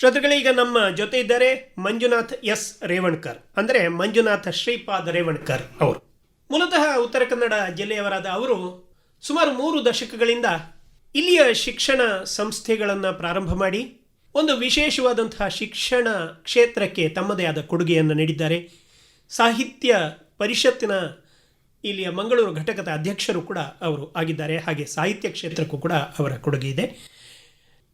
ಶ್ರೋತೃಗಳೇ ನಮ್ಮ ಜೊತೆ ಇದ್ದಾರೆ ಮಂಜುನಾಥ್ ಎಸ್ ರೇವಣ್ಕರ್, ಅಂದರೆ ಮಂಜುನಾಥ ಶ್ರೀಪಾದ್ ರೇವಣ್ಕರ್ ಅವರು. ಮೂಲತಃ ಉತ್ತರ ಕನ್ನಡ ಜಿಲ್ಲೆಯವರಾದ ಅವರು ಸುಮಾರು ಮೂರು ದಶಕಗಳಿಂದ ಇಲ್ಲಿಯ ಶಿಕ್ಷಣ ಸಂಸ್ಥೆಗಳನ್ನು ಪ್ರಾರಂಭ ಮಾಡಿ, ಒಂದು ವಿಶೇಷವಾದಂತಹ ಶಿಕ್ಷಣ ಕ್ಷೇತ್ರಕ್ಕೆ ತಮ್ಮದೇ ಆದ ಕೊಡುಗೆಯನ್ನು ನೀಡಿದ್ದಾರೆ. ಸಾಹಿತ್ಯ ಪರಿಷತ್ತಿನ ಇಲ್ಲಿಯ ಮಂಗಳೂರು ಘಟಕದ ಅಧ್ಯಕ್ಷರು ಕೂಡ ಅವರು ಆಗಿದ್ದಾರೆ. ಹಾಗೆ ಸಾಹಿತ್ಯ ಕ್ಷೇತ್ರಕ್ಕೂ ಕೂಡ ಅವರ ಕೊಡುಗೆ ಇದೆ.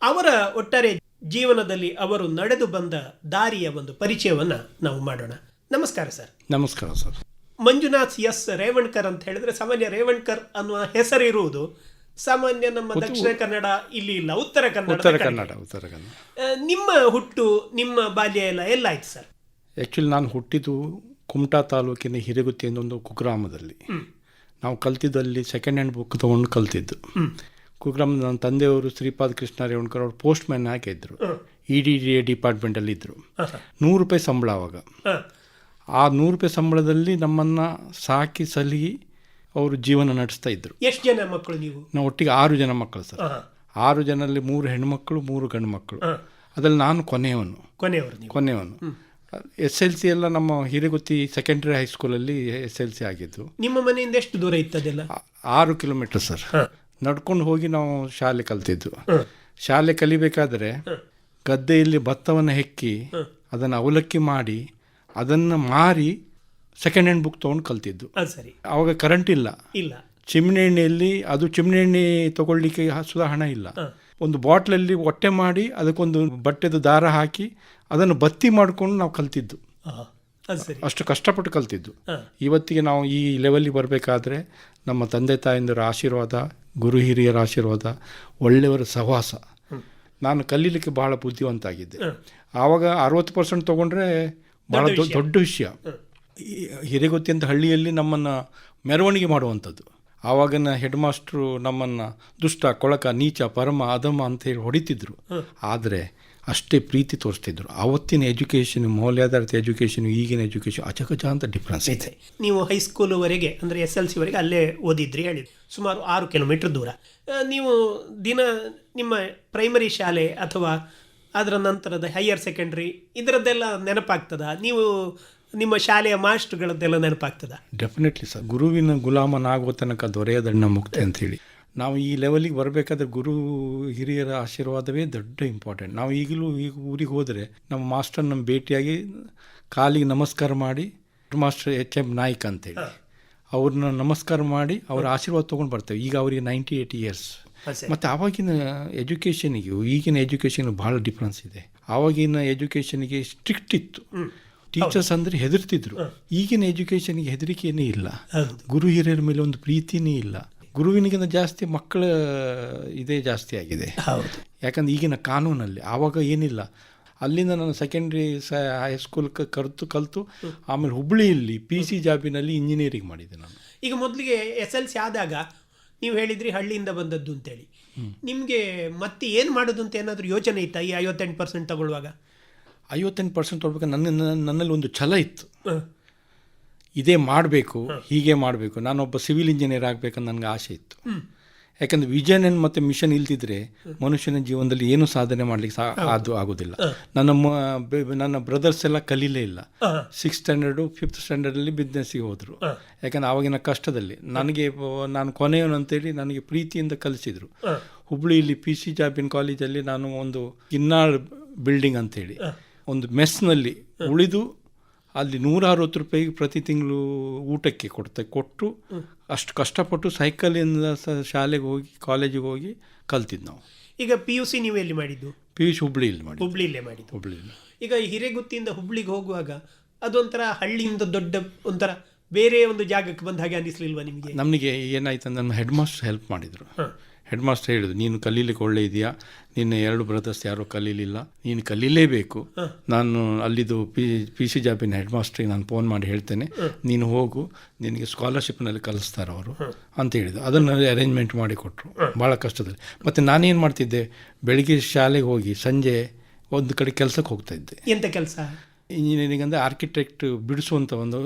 ಅವರ ಒಟ್ಟಾರೆ ಜೀವನದಲ್ಲಿ ಅವರು ನಡೆದು ಬಂದ ದಾರಿಯ ಒಂದು ಪರಿಚಯವನ್ನ ನಾವು ಮಾಡೋಣ. ನಮಸ್ಕಾರ ಸರ್. ನಮಸ್ಕಾರ ಸರ್. ಮಂಜುನಾಥ್ ಎಸ್ ರೇವಣ್ಕರ್ ಅಂತ ಹೇಳಿದ್ರೆ ಸಾಮಾನ್ಯ ರೇವಣ್ಕರ್ ಅನ್ನುವ ಹೆಸರಿರುವುದು ಸಾಮಾನ್ಯ ನಮ್ಮ ದಕ್ಷಿಣ ಕನ್ನಡ ಇಲ್ಲಿ ಇಲ್ಲ ಉತ್ತರ ಕನ್ನಡ ಉತ್ತರ ಕನ್ನಡ ಉತ್ತರ ಕನ್ನಡ. ನಿಮ್ಮ ಹುಟ್ಟು ನಿಮ್ಮ ಬಾಲ್ಯ ಎಲ್ಲ ಎಲ್ಲ ಆಯ್ತು ಸರ್? ಆ್ಯಕ್ಚುಲಿ ನಾನು ಹುಟ್ಟಿದ್ದು ಕುಮಟಾ ತಾಲೂಕಿನ ಹಿರೇಗುತ್ತಿ ಒಂದು ಕುಗ್ರಾಮದಲ್ಲಿ. ನಾವು ಕಲ್ತಿದ್ದಲ್ಲಿ ಸೆಕೆಂಡ್ ಹ್ಯಾಂಡ್ ಬುಕ್ ತೊಗೊಂಡು ಕಲ್ತಿದ್ದು. ಕುಗ್ರಾಮ ನನ್ನ ತಂದೆಯವರು ಶ್ರೀಪಾದ್ ಕೃಷ್ಣ ರೇವಣ್ಕರ್ ಅವರು ಪೋಸ್ಟ್ ಮ್ಯಾನ್ ಹಾಕಿದ್ರು. ಇ ಡಿ ಡಿ ಎ ಡಿಪಾರ್ಟ್ಮೆಂಟಲ್ಲಿ ಇದ್ದರು ನೂರು ರೂಪಾಯಿ ಸಂಬಳ ಅವಾಗ. ಆ ನೂರು ರೂಪಾಯಿ ಸಂಬಳದಲ್ಲಿ ನಮ್ಮನ್ನು ಸಾಕಿ ಸಲಹಿ ಅವರು ಜೀವನ ನಡೆಸ್ತಾ ಇದ್ದರು ಎಷ್ಟು ಜನ ಮಕ್ಕಳು ನೀವು? ನಾವು ಒಟ್ಟಿಗೆ ಆರು ಜನ ಮಕ್ಕಳು ಸರ್. ಆರು ಜನರಲ್ಲಿ ಮೂರು ಹೆಣ್ಮಕ್ಳು ಮೂರು ಗಂಡು ಮಕ್ಕಳು. ಅದರಲ್ಲಿ ನಾನು ಕೊನೆಯವನು. ಕೊನೆಯವರು ಕೊನೆಯವನು. ಎಸ್ ಎಲ್ ಸಿ ಎಲ್ಲ ನಮ್ಮ ಹಿರೇಗುತ್ತಿ ಸೆಕೆಂಡರಿ ಹೈಸ್ಕೂಲಲ್ಲಿ ಎಸ್ ಎಲ್ ಸಿ ಆಗಿದ್ದು. ನಿಮ್ಮ ಮನೆಯಿಂದ ಎಷ್ಟು ದೂರ ಇತ್ತು ಅದೆಲ್ಲ? ಆರು ಕಿಲೋಮೀಟರ್ ಸರ್. ನಡ್ಕೊಂಡು ಹೋಗಿ ನಾವು ಶಾಲೆ ಕಲ್ತಿದ್ದು. ಶಾಲೆ ಕಲಿಬೇಕಾದ್ರೆ ಗದ್ದೆಯಲ್ಲಿ ಭತ್ತವನ್ನು ಹೆಕ್ಕಿ ಅದನ್ನು ಅವಲಕ್ಕಿ ಮಾಡಿ ಅದನ್ನು ಮಾರಿ ಸೆಕೆಂಡ್ ಹ್ಯಾಂಡ್ ಬುಕ್ ತೊಗೊಂಡು ಕಲ್ತಿದ್ದು. ಸರಿ. ಆವಾಗ ಕರೆಂಟ್ ಇಲ್ಲ. ಇಲ್ಲ. ಚಿಮ್ನಿ ಎಣ್ಣೆಯಲ್ಲಿ ಅದು ಚಿಮ್ನಿ ಎಣ್ಣೆ ತಗೊಳ್ಳಿಕ್ಕೆ ಸುಧಾ ಹಣ ಇಲ್ಲ. ಒಂದು ಬಾಟ್ಲಲ್ಲಿ ಹೊಟ್ಟೆ ಮಾಡಿ ಅದಕ್ಕೊಂದು ಬಟ್ಟೆದು ದಾರ ಹಾಕಿ ಅದನ್ನು ಬತ್ತಿ ಮಾಡಿಕೊಂಡು ನಾವು ಕಲ್ತಿದ್ದು. ಅಷ್ಟು ಕಷ್ಟಪಟ್ಟು ಕಲ್ತಿದ್ದು. ಇವತ್ತಿಗೆ ನಾವು ಈ ಲೆವೆಲ್ಗೆ ಬರಬೇಕಾದ್ರೆ ನಮ್ಮ ತಂದೆ ತಾಯಂದಿರ ಆಶೀರ್ವಾದ ಗುರು ಹಿರಿಯರ ಆಶೀರ್ವಾದ ಒಳ್ಳೆಯವರ ಸಹವಾಸ. ನಾನು ಕಲೀಲಿಕ್ಕೆ ಭಾಳ ಬುದ್ಧಿವಂತ ಆಗಿದ್ದೆ ಆವಾಗ ಅರವತ್ತು ಪರ್ಸೆಂಟ್ ತೊಗೊಂಡ್ರೆ ಭಾಳ ದೊಡ್ಡ ವಿಷಯ. ಹಿರೇಗೊತ್ತಿ ಅಂತ ಹಳ್ಳಿಯಲ್ಲಿ ನಮ್ಮನ್ನು ಮೆರವಣಿಗೆ ಮಾಡುವಂಥದ್ದು. ಆವಾಗಿನ ಹೆಡ್ ಮಾಸ್ಟ್ರು ನಮ್ಮನ್ನು ದುಷ್ಟ ಕೊಳಕ ನೀಚ ಪರಮ ಅಧಮ ಅಂತ ಹೇಳಿ ಹೊಡಿತಿದ್ರು. ಆದರೆ ಅಷ್ಟೇ ಪ್ರೀತಿ ತೋರಿಸ್ತಿದ್ರು. ಆವತ್ತಿನ ಎಜುಕೇಷನ್ ಮೌಲ್ಯಾಧಾರಿತ ಎಜುಕೇಷನ್ ಈಗಿನ ಎಜುಕೇಷನ್ ಅಜಗಜ ಅಂತ ಡಿಫ್ರೆನ್ಸ್ ಇದೆ. ನೀವು ಹೈಸ್ಕೂಲ್ವರೆಗೆ ಅಂದರೆ ಎಸ್ ಎಲ್ ಸಿವರೆಗೆ ಅಲ್ಲೇ ಓದಿದ್ರಿ ಹೇಳಿದ್ರಿ ಸುಮಾರು ಆರು ಕಿಲೋಮೀಟರ್ ದೂರ. ನೀವು ದಿನ ನಿಮ್ಮ ಪ್ರೈಮರಿ ಶಾಲೆ ಅಥವಾ ಅದರ ನಂತರದ ಹೈಯರ್ ಸೆಕೆಂಡ್ರಿ ಇದರದ್ದೆಲ್ಲ ನೆನಪಾಗ್ತದ? ನೀವು ನಿಮ್ಮ ಶಾಲೆಯ ಮಾಸ್ಟ್ರುಗಳದ್ದೆಲ್ಲ ನೆನಪಾಗ್ತದ? ಡೆಫಿನೆಟ್ಲಿ ಸರ್ ಗುರುವಿನ ಗುಲಾಮನಾಗುವ ತನಕ ದೊರೆಯದಣ್ಣ ಮುಕ್ತಿ ಅಂತೇಳಿ. ನಾವು ಈ ಲೆವೆಲಿಗೆ ಬರಬೇಕಾದ್ರೆ ಗುರು ಹಿರಿಯರ ಆಶೀರ್ವಾದವೇ ದೊಡ್ಡ ಇಂಪಾರ್ಟೆಂಟ್ ನಾವು ಈಗಲೂ ಈಗ ಊರಿಗೆ ಹೋದರೆ ನಮ್ಮ ಮಾಸ್ಟರ್ ನಮ್ಮ ಭೇಟಿಯಾಗಿ ಕಾಲಿಗೆ ನಮಸ್ಕಾರ ಮಾಡಿ ಮಾಸ್ಟರ್ ಎಚ್ ಎಂ ನಾಯ್ಕ್ ಅಂತೇಳಿ. ಅವ್ರನ್ನ ನಮಸ್ಕಾರ ಮಾಡಿ ಅವ್ರ ಆಶೀರ್ವಾದ ತೊಗೊಂಡು ಬರ್ತೇವೆ. ಈಗ ಅವರಿಗೆ ನೈಂಟಿ ಏಯ್ಟ್ ಇಯರ್ಸ್ ಮತ್ತು ಆವಾಗಿನ ಎಜುಕೇಷನಿಗೂ ಈಗಿನ ಎಜುಕೇಷನ್ ಭಾಳ ಡಿಫ್ರೆನ್ಸ್ ಇದೆ. ಆವಾಗಿನ ಎಜುಕೇಷನಿಗೆ ಸ್ಟ್ರಿಕ್ಟ್ ಇತ್ತು. ಟೀಚರ್ಸ್ ಅಂದರೆ ಹೆದರ್ತಿದ್ರು. ಈಗಿನ ಎಜುಕೇಷನ್ಗೆ ಹೆದರಿಕೆಯೇ ಇಲ್ಲ. ಗುರು ಹಿರಿಯರ ಮೇಲೆ ಒಂದು ಪ್ರೀತಿನೇ ಇಲ್ಲ. ಗುರುವಿನಿಗಿಂತ ಜಾಸ್ತಿ ಮಕ್ಕಳ ಇದೇ ಜಾಸ್ತಿ ಆಗಿದೆ. ಹೌದು. ಯಾಕಂದ್ರೆ ಈಗಿನ ಕಾನೂನಲ್ಲಿ ಆವಾಗ ಏನಿಲ್ಲ. ಅಲ್ಲಿಂದ ನಾನು ಸೆಕೆಂಡ್ರಿ ಸ ಹೈಸ್ಕೂಲ್ ಕರೆತು ಕಲಿತು ಆಮೇಲೆ ಹುಬ್ಬಳ್ಳಿಯಲ್ಲಿ ಪಿ ಸಿ ಜಾಬಿನಲ್ಲಿ ಇಂಜಿನಿಯರಿಂಗ್ ಮಾಡಿದೆ ನಾನು. ಈಗ ಮೊದಲಿಗೆ ಎಸ್ ಎಲ್ ಸಿ ಆದಾಗ ನೀವು ಹೇಳಿದ್ರಿ ಹಳ್ಳಿಯಿಂದ ಬಂದದ್ದು ಅಂತೇಳಿ. ನಿಮಗೆ ಮತ್ತೆ ಏನು ಮಾಡೋದು ಅಂತ ಏನಾದರೂ ಯೋಚನೆ ಇತ್ತಾ ಈ ಐವತ್ತೆಂಟು ಪರ್ಸೆಂಟ್ ತಗೊಳ್ಳುವಾಗ? ಐವತ್ತೆಂಟು ಪರ್ಸೆಂಟ್ ತೊಗೊಳ್ಬೇಕು. ನನ್ನ ನನ್ನ- ನನ್ನಲ್ಲಿ ಒಂದು ಛಲ ಇತ್ತು. ಇದೇ ಮಾಡಬೇಕು ಹೀಗೆ ಮಾಡಬೇಕು. ನಾನೊಬ್ಬ ಸಿವಿಲ್ ಇಂಜಿನಿಯರ್ ಆಗಬೇಕಂತ ನನಗೆ ಆಸೆ ಇತ್ತು. ಯಾಕಂದರೆ ಏನು ಮತ್ತು ಮಿಷನ್ ಇಲ್ದಿದ್ರೆ ಮನುಷ್ಯನ ಜೀವನದಲ್ಲಿ ಏನು ಸಾಧನೆ ಮಾಡಲಿಕ್ಕೆ ಸಾ ಅದು ಆಗೋದಿಲ್ಲ. ನನ್ನ ನನ್ನ ಬ್ರದರ್ಸ್ ಎಲ್ಲ ಕಲೀಲೇ ಇಲ್ಲ. ಸಿಕ್ಸ್ ಸ್ಟ್ಯಾಂಡರ್ಡು ಫಿಫ್ತ್ ಸ್ಟ್ಯಾಂಡರ್ಡಲ್ಲಿ ಬಿಸ್ನೆಸ್ಸಿಗೆ ಹೋದರು. ಯಾಕಂದ್ರೆ ಆವಾಗಿನ ಕಷ್ಟದಲ್ಲಿ. ನನಗೆ ನಾನು ಕೊನೆಯವನು ಅಂತೇಳಿ ನನಗೆ ಪ್ರೀತಿಯಿಂದ ಕಲಿಸಿದರು. ಹುಬ್ಳಿಯಲ್ಲಿ ಪಿ ಸಿ ಜಾಬಿನ್ ಕಾಲೇಜಲ್ಲಿ ನಾನು ಒಂದು ಕಿನ್ನಾಳ್ ಬಿಲ್ಡಿಂಗ್ ಅಂತೇಳಿ. ಒಂದು ಮೆಸ್ನಲ್ಲಿ ಉಳಿದು ಅಲ್ಲಿ ನೂರ ಅರವತ್ತು ರೂಪಾಯಿಗೆ ಪ್ರತಿ ತಿಂಗಳು ಊಟಕ್ಕೆ ಕೊಡ್ತೆ ಕೊಟ್ಟು ಅಷ್ಟು ಕಷ್ಟಪಟ್ಟು ಸೈಕಲಿಂದ ಸಹ ಶಾಲೆಗೆ ಹೋಗಿ ಕಾಲೇಜಿಗೆ ಹೋಗಿ ಕಲ್ತಿದ್ದು ನಾವು. ಈಗ ಪಿ ಯು ಸಿ ನೀವು ಎಲ್ಲಿ ಮಾಡಿದ್ದು? ಪಿ ಯು ಸಿ ಹುಬ್ಳಿಯಲ್ಲಿ ಮಾಡಿ ಹುಬ್ಳಿಯಲ್ಲೇ ಮಾಡಿದ್ದು. ಹುಬ್ಳಿಯಲ್ಲಿ. ಈಗ ಹಿರೇಗುತ್ತಿಯಿಂದ ಹುಬ್ಳಿಗೆ ಹೋಗುವಾಗ ಅದೊಂಥರ ಹಳ್ಳಿಯಿಂದ ದೊಡ್ಡ ಒಂಥರ ಬೇರೆ ಒಂದು ಜಾಗಕ್ಕೆ ಬಂದ ಹಾಗೆ ಅನಿಸ್ಲಿಲ್ವಾ ನಿಮಗೆ? ನಮಗೆ ಏನಾಯ್ತು ನಮ್ಮ ಹೆಡ್ ಮಾಸ್ಟರ್ ಹೆಲ್ಪ್ ಮಾಡಿದರು. ಹೆಡ್ ಮಾಸ್ಟರ್ ಹೇಳಿದ್ರು ನೀನು ಕಲೀಲಿಕ್ಕೆ ಒಳ್ಳೆ ಇದೆಯಾ? ನಿನ್ನ ಎರಡು ಬ್ರದರ್ಸ್ ಯಾರೂ ಕಲೀಲಿಲ್ಲ. ನೀನು ಕಲೀಲೇಬೇಕು ನಾನು ಅಲ್ಲಿದ್ದು ಪಿ ಪಿ ಸಿ ಜಾಬಿನ ಹೆಡ್ ಮಾಸ್ಟ್ರಿಗೆ ನಾನು ಫೋನ್ ಮಾಡಿ ಹೇಳ್ತೇನೆ. ನೀನು ಹೋಗು ನಿನಗೆ ಸ್ಕಾಲರ್ಶಿಪ್ನಲ್ಲಿ ಕಲಿಸ್ತಾರೆ ಅವರು ಅಂತ ಹೇಳಿದ್ರು. ಅದನ್ನು ಅರೇಂಜ್ಮೆಂಟ್ ಮಾಡಿ ಕೊಟ್ಟರು ಭಾಳ ಕಷ್ಟದಲ್ಲಿ. ಮತ್ತು ನಾನೇನು ಮಾಡ್ತಿದ್ದೆ? ಬೆಳಿಗ್ಗೆ ಶಾಲೆಗೆ ಹೋಗಿ ಸಂಜೆ ಒಂದು ಕಡೆ ಕೆಲಸಕ್ಕೆ ಹೋಗ್ತಾ ಇದ್ದೆ. ಎಂಥ ಕೆಲಸ? ಇಂಜಿನಿಯರಿಂಗ್ ಅಂದರೆ ಆರ್ಕಿಟೆಕ್ಟ್ ಬಿಡಿಸುವಂಥ ಒಂದು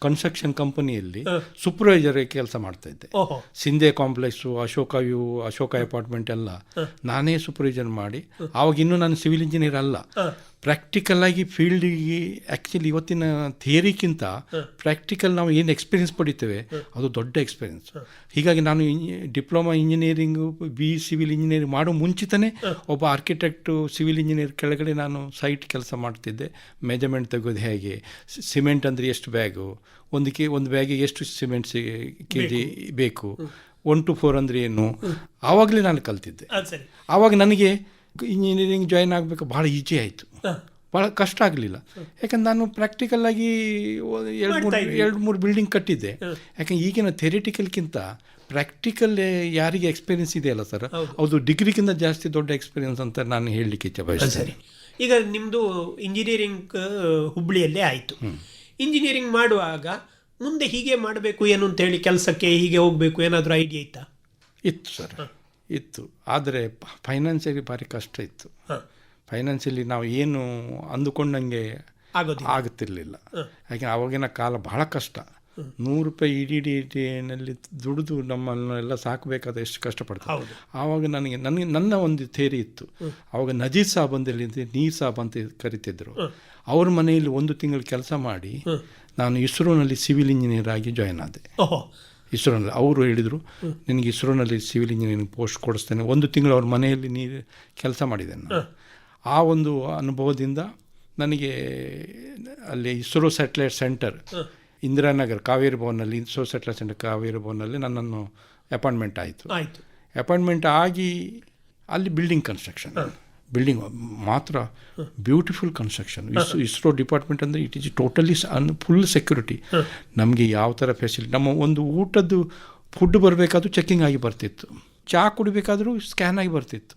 ಕನ್ಸ್ಟ್ರಕ್ಷನ್ ಕಂಪನಿಯಲ್ಲಿ ಸೂಪರ್ವೈಸರ್ ಕೆಲಸ ಮಾಡ್ತಾ ಇದ್ದೆ. Sindhe complex Ashoka view Ashoka apartment ಎಲ್ಲ ನಾನೇ ಸೂಪರ್ವೈಸರ್ ಮಾಡಿ ಆವಾಗ ಇನ್ನೂ ನಾನು ಸಿವಿಲ್ ಇಂಜಿನಿಯರ್ ಅಲ್ಲ. ಪ್ರಾಕ್ಟಿಕಲ್ ಆಗಿ ಫೀಲ್ಡಿಗೆ ಆ್ಯಕ್ಚುಲಿ ಇವತ್ತಿನ ಥಿಯರಿಕ್ಕಿಂತ ಪ್ರಾಕ್ಟಿಕಲ್ ನಾವು ಏನು ಎಕ್ಸ್ಪೀರಿಯನ್ಸ್ ಪಡಿತೇವೆ ಅದು ದೊಡ್ಡ ಎಕ್ಸ್ಪೀರಿಯನ್ಸ್ ಹೀಗಾಗಿ ನಾನು diploma engineering B civil engineering ಮಾಡೋ ಮುಂಚಿತನೇ ಒಬ್ಬ ಆರ್ಕಿಟೆಕ್ಟು ಸಿವಿಲ್ ಇಂಜಿನಿಯರ್ ಕೆಳಗಡೆ ನಾನು ಸೈಟ್ ಕೆಲಸ ಮಾಡ್ತಿದ್ದೆ. ಮೆಜರ್ಮೆಂಟ್ ತೆಗೋದು ಹೇಗೆ? ಸಿಮೆಂಟ್ ಅಂದರೆ ಎಷ್ಟು ಬ್ಯಾಗು ಒಂದು ಕೆ ಒಂದು ಬ್ಯಾಗಿಗೆ ಎಷ್ಟು ಸಿಮೆಂಟ್ ಕೆ ಜಿ ಬೇಕು? ಒನ್ ಟು ಫೋರ್ ಅಂದರೆ ಏನು? ಆವಾಗಲೇ ನಾನು ಕಲ್ತಿದ್ದೆ. ಆವಾಗ ನನಗೆ ಇಂಜಿನಿಯರಿಂಗ್ ಜಾಯ್ನ್ ಆಗಬೇಕು ಭಾಳ ಈಜಿ ಆಯಿತು. ಭಾಳ ಕಷ್ಟ ಆಗಲಿಲ್ಲ. ಯಾಕಂದ್ರೆ ನಾನು ಪ್ರಾಕ್ಟಿಕಲ್ಲಾಗಿ ಎರಡು ಮೂರು ಎರಡು ಮೂರು ಬಿಲ್ಡಿಂಗ್ ಕಟ್ಟಿದ್ದೆ. ಯಾಕಂದ್ರೆ ಈಗಿನ ಥೆರಿಟಿಕಲ್ಗಿಂತ ಪ್ರಾಕ್ಟಿಕಲ್ ಯಾರಿಗೆ ಎಕ್ಸ್ಪೀರಿಯನ್ಸ್ ಇದೆಯಲ್ಲ ಸರ್ ಅದು ಡಿಗ್ರಿಗಿಂತ ಜಾಸ್ತಿ ದೊಡ್ಡ ಎಕ್ಸ್ಪೀರಿಯನ್ಸ್ ಅಂತ ನಾನು ಹೇಳಲಿಕ್ಕೆ ಇಚ್ಛೆ ಬಯಸ್ತೇನೆ ಸರಿ ಈಗ ನಿಮ್ಮದು ಇಂಜಿನಿಯರಿಂಗ್ ಹುಬ್ಬಳ್ಳಿಯಲ್ಲೇ ಆಯಿತು. ಇಂಜಿನಿಯರಿಂಗ್ ಮಾಡುವಾಗ ಮುಂದೆ ಹೀಗೆ ಮಾಡಬೇಕು ಏನು ಅಂತ ಹೇಳಿ ಕೆಲಸಕ್ಕೆ ಹೀಗೆ ಹೋಗಬೇಕು ಏನಾದರೂ ಐಡಿಯಾ ಇತ್ತಾ? ಇತ್ತು ಸರ್ ಇತ್ತು. ಆದರೆ ಫೈನಾನ್ಸಿಯಲಿ ಭಾರಿ ಕಷ್ಟ ಇತ್ತು. ಫೈನಾನ್ಸಿಯಲಿ ನಾವು ಏನು ಅಂದುಕೊಂಡಂಗೆ ಆಗುತ್ತಿರಲಿಲ್ಲ ಯಾಕೆ ಆವಾಗಿನ ಕಾಲ ಬಹಳ ಕಷ್ಟ. ನೂರು ರೂಪಾಯಿ ಇಡೀ ನಲ್ಲಿ ದುಡಿದು ನಮ್ಮನ್ನೆಲ್ಲ ಸಾಕಬೇಕಾದ ಎಷ್ಟು ಕಷ್ಟಪಡ್ತಾರೆ. ಆವಾಗ ನನಗೆ ನನಗೆ ನನ್ನ ಒಂದು ಥೇರಿ ಇತ್ತು. ಆವಾಗ ನಜೀರ್ ಸಾಬ್ ಅಂತೇಳಿ ನೀರ್ ಸಾಬ್ ಅಂತ ಕರಿತಿದ್ರು. ಅವ್ರ ಮನೆಯಲ್ಲಿ ಒಂದು ತಿಂಗಳು ಕೆಲಸ ಮಾಡಿ ನಾನು ಇಸ್ರೋನಲ್ಲಿ ಸಿವಿಲ್ ಇಂಜಿನಿಯರ್ ಆಗಿ ಜಾಯ್ನ್ ಆದೆ. ಇಸ್ರೋನಲ್ಲಿ. ಅವರು ಹೇಳಿದರು ನಿನಗೆ ಇಸ್ರೋನಲ್ಲಿ ಸಿವಿಲ್ ಇಂಜಿನಿಯರಿಂಗ್ ಪೋಸ್ಟ್ ಕೊಡಿಸ್ತೇನೆ. ಒಂದು ತಿಂಗಳು ಅವ್ರ ಮನೆಯಲ್ಲಿ ನೀರು ಕೆಲಸ ಮಾಡಿದೆ ನಾನು. ಆ ಒಂದು ಅನುಭವದಿಂದ ನನಗೆ ಅಲ್ಲಿ ಇಸ್ರೋ ಸ್ಯಾಟಲೈಟ್ ಸೆಂಟರ್ ಇಂದಿರಾನಗರ್ ಕಾವೇರಿ ಭವನಲ್ಲಿ ಇಸ್ರೋ ಸ್ಯಾಟಲೈಟ್ ಸೆಂಟರ್ ಕಾವೇರಿ ಭವನಲ್ಲಿ ನನ್ನನ್ನು ಅಪಾಯಿಂಟ್ಮೆಂಟ್ ಆಯಿತು. ಆಯಿತು. ಅಪಾಯಿಂಟ್ಮೆಂಟ್ ಆಗಿ ಅಲ್ಲಿ ಬಿಲ್ಡಿಂಗ್ ಕನ್ಸ್ಟ್ರಕ್ಷನ್ ಬಿಲ್ಡಿಂಗ್ ಮಾತ್ರ beautiful construction is ISRO department ಅಂದರೆ it is totally an full security ನಮಗೆ ಯಾವ ಥರ ಫೆಸಿಲಿಟಿ ನಮ್ಮ ಒಂದು ಊಟದ್ದು ಫುಡ್ ಬರಬೇಕಾದ್ರೂ ಚೆಕಿಂಗ್ ಆಗಿ ಬರ್ತಿತ್ತು. ಚಾ ಕುಡಿಬೇಕಾದ್ರೂ ಸ್ಕ್ಯಾನ್ ಆಗಿ ಬರ್ತಿತ್ತು.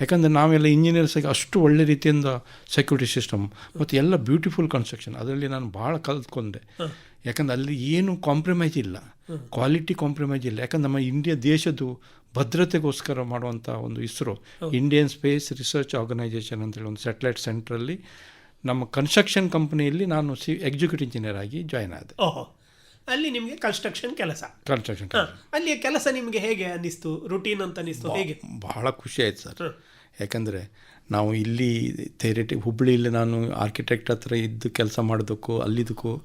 ಯಾಕಂದರೆ ನಾವೆಲ್ಲ ಇಂಜಿನಿಯರ್ಸಾಗಿ ಅಷ್ಟು ಒಳ್ಳೆ ರೀತಿಯಿಂದ ಸೆಕ್ಯೂರಿಟಿ ಸಿಸ್ಟಮ್ ಮತ್ತು ಎಲ್ಲ ಬ್ಯೂಟಿಫುಲ್ ಕನ್ಸ್ಟ್ರಕ್ಷನ್ ಅದರಲ್ಲಿ ನಾನು ಭಾಳ ಕಲ್ತ್ಕೊಂಡೆ. ಯಾಕಂದ್ರೆ ಅಲ್ಲಿ ಏನು ಕಾಂಪ್ರಮೈಸ್ ಇಲ್ಲ. ಕ್ವಾಲಿಟಿ ಕಾಂಪ್ರಮೈಸ್ ಇಲ್ಲ. ಯಾಕಂದ್ರೆ ನಮ್ಮ ಇಂಡಿಯಾ ದೇಶದ್ದು ಭದ್ರತೆಗೋಸ್ಕರ ಮಾಡುವಂಥ ಒಂದು ISRO Indian space research organisation ಅಂತೇಳಿ ಒಂದು ಸ್ಯಾಟಲೈಟ್ ಸೆಂಟ್ರಲ್ಲಿ ನಮ್ಮ ಕನ್ಸ್ಟ್ರಕ್ಷನ್ ಕಂಪ್ನಿಯಲ್ಲಿ ನಾನು ಸಿ ಎಕ್ಸಿಕ್ಯೂಟಿವ್ ಇಂಜಿನಿಯರ್ ಆಗಿ ಜಾಯ್ನ್ ಆದೆ. ಅಲ್ಲಿ ನಿಮಗೆ ಕನ್ಸ್ಟ್ರಕ್ಷನ್ ಕೆಲಸ. ಕನ್ಸ್ಟ್ರಕ್ಷನ್ ಅಲ್ಲಿ ಕೆಲಸ. ನಿಮಗೆ ಹೇಗೆ ಅನ್ನಿಸ್ತು? ರುಟೀನ್ ಅಂತ ಅನ್ನಿಸ್ತು ಹೇಗೆ? ಬಹಳ ಖುಷಿ ಆಯ್ತು ಸರ್. ಯಾಕಂದರೆ ನಾವು ಇಲ್ಲಿ ಥೇರಿಟಿ ಹುಬ್ಬಳ್ಳಿಯಲ್ಲಿ ನಾನು ಆರ್ಕಿಟೆಕ್ಟ್ ಹತ್ರ ಇದ್ದು ಕೆಲಸ ಮಾಡೋದಕ್ಕೂ ಅಲ್ಲಿದಕ್ಕೂ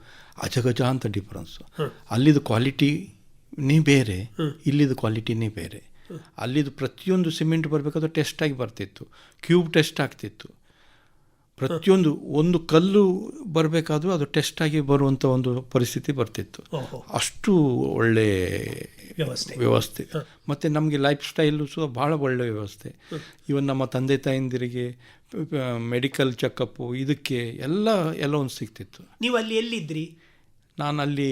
ಅಜಗಜ ಅಂತ ಡಿಫ್ರೆನ್ಸು ಅಲ್ಲಿದ್ದು ಕ್ವಾಲಿಟಿನೇ ಬೇರೆ ಇಲ್ಲಿದ್ದು ಕ್ವಾಲಿಟಿನೇ ಬೇರೆ. ಅಲ್ಲಿದ್ದು ಪ್ರತಿಯೊಂದು ಸಿಮೆಂಟ್ ಬರಬೇಕಾದ್ರೆ ಟೆಸ್ಟ್ ಆಗಿ ಬರ್ತಿತ್ತು. ಕ್ಯೂಬ್ ಟೆಸ್ಟ್ ಆಗ್ತಿತ್ತು. ಪ್ರತಿಯೊಂದು ಒಂದು ಕಲ್ಲು ಬರಬೇಕಾದ್ರೂ ಅದು ಟೆಸ್ಟ್ ಆಗಿ ಬರುವಂಥ ಒಂದು ಪರಿಸ್ಥಿತಿ ಬರ್ತಿತ್ತು. ಅಷ್ಟು ಒಳ್ಳೆ ವ್ಯವಸ್ಥೆ. ವ್ಯವಸ್ಥೆ. ಮತ್ತು ನಮಗೆ ಲೈಫ್ ಸ್ಟೈಲು ಸಹ ಭಾಳ ಒಳ್ಳೆ ವ್ಯವಸ್ಥೆ. ಇವನ್ ನಮ್ಮ ತಂದೆ ತಾಯಿಂದಿರಿಗೆ ಮೆಡಿಕಲ್ ಚೆಕಪ್ಪು ಇದಕ್ಕೆ ಎಲ್ಲ ಎಲ್ಲ ಒಂದು ಸಿಗ್ತಿತ್ತು. ನೀವು ಅಲ್ಲಿ ಎಲ್ಲಿದ್ರಿ? ನಾನು ಅಲ್ಲಿ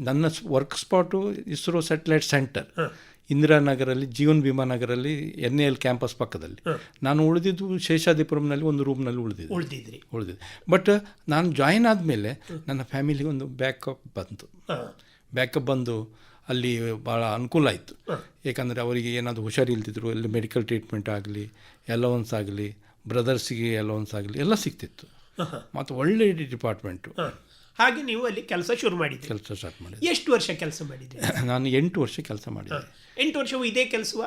ನನ್ನ work spot ISRO satellite centre ಇಂದಿರಾನಗರಲ್ಲಿ Jeevan ಭೀಮಾನಗರಲ್ಲಿ ಎನ್ ಎಲ್ ಕ್ಯಾಂಪಸ್ ಪಕ್ಕದಲ್ಲಿ. ನಾನು ಉಳಿದಿದ್ದು ಶೇಷಾದಿಪುರಂನಲ್ಲಿ ಒಂದು ರೂಮ್ನಲ್ಲಿ ಉಳಿದಿದ್ದೆ. ಉಳಿದಿದ್ರಿ. ಉಳಿದಿದ್ದೆ. ಬಟ್ ನಾನು ಜಾಯಿನ್ ಆದಮೇಲೆ ನನ್ನ ಫ್ಯಾಮಿಲಿಗೆ ಒಂದು ಬ್ಯಾಕಪ್ ಬಂತು. ಬ್ಯಾಕಪ್ ಬಂದು ಅಲ್ಲಿ ಭಾಳ ಅನುಕೂಲ ಆಯಿತು. ಏಕೆಂದರೆ ಅವರಿಗೆ ಏನಾದರೂ ಹುಷಾರಿಲ್ದಿದ್ರು ಎಲ್ಲಿ ಮೆಡಿಕಲ್ ಟ್ರೀಟ್ಮೆಂಟ್ ಆಗಲಿ ಅಲವನ್ಸ್ ಆಗಲಿ ಬ್ರದರ್ಸಿಗೆ ಅಲವನ್ಸ್ ಆಗಲಿ ಎಲ್ಲ ಸಿಗ್ತಿತ್ತು. ಮತ್ತು ಒಳ್ಳೆ ಡಿಪಾರ್ಟ್ಮೆಂಟು ಹಾಗೆ ನೀವು ಅಲ್ಲಿ ಕೆಲಸ ಶುರು ಮಾಡಿದ್ರಿ. ಕೆಲಸ ಸ್ಟಾರ್ಟ್ ಮಾಡಿದೆ ಎಷ್ಟು ವರ್ಷ ಕೆಲಸ ಮಾಡಿದ್ದೆ ನಾನು ಎಂಟು ವರ್ಷ ಕೆಲಸ ಮಾಡಿದೆ ಎಂಟು ವರ್ಷವೂ ಇದೇ ಕೆಲಸವ?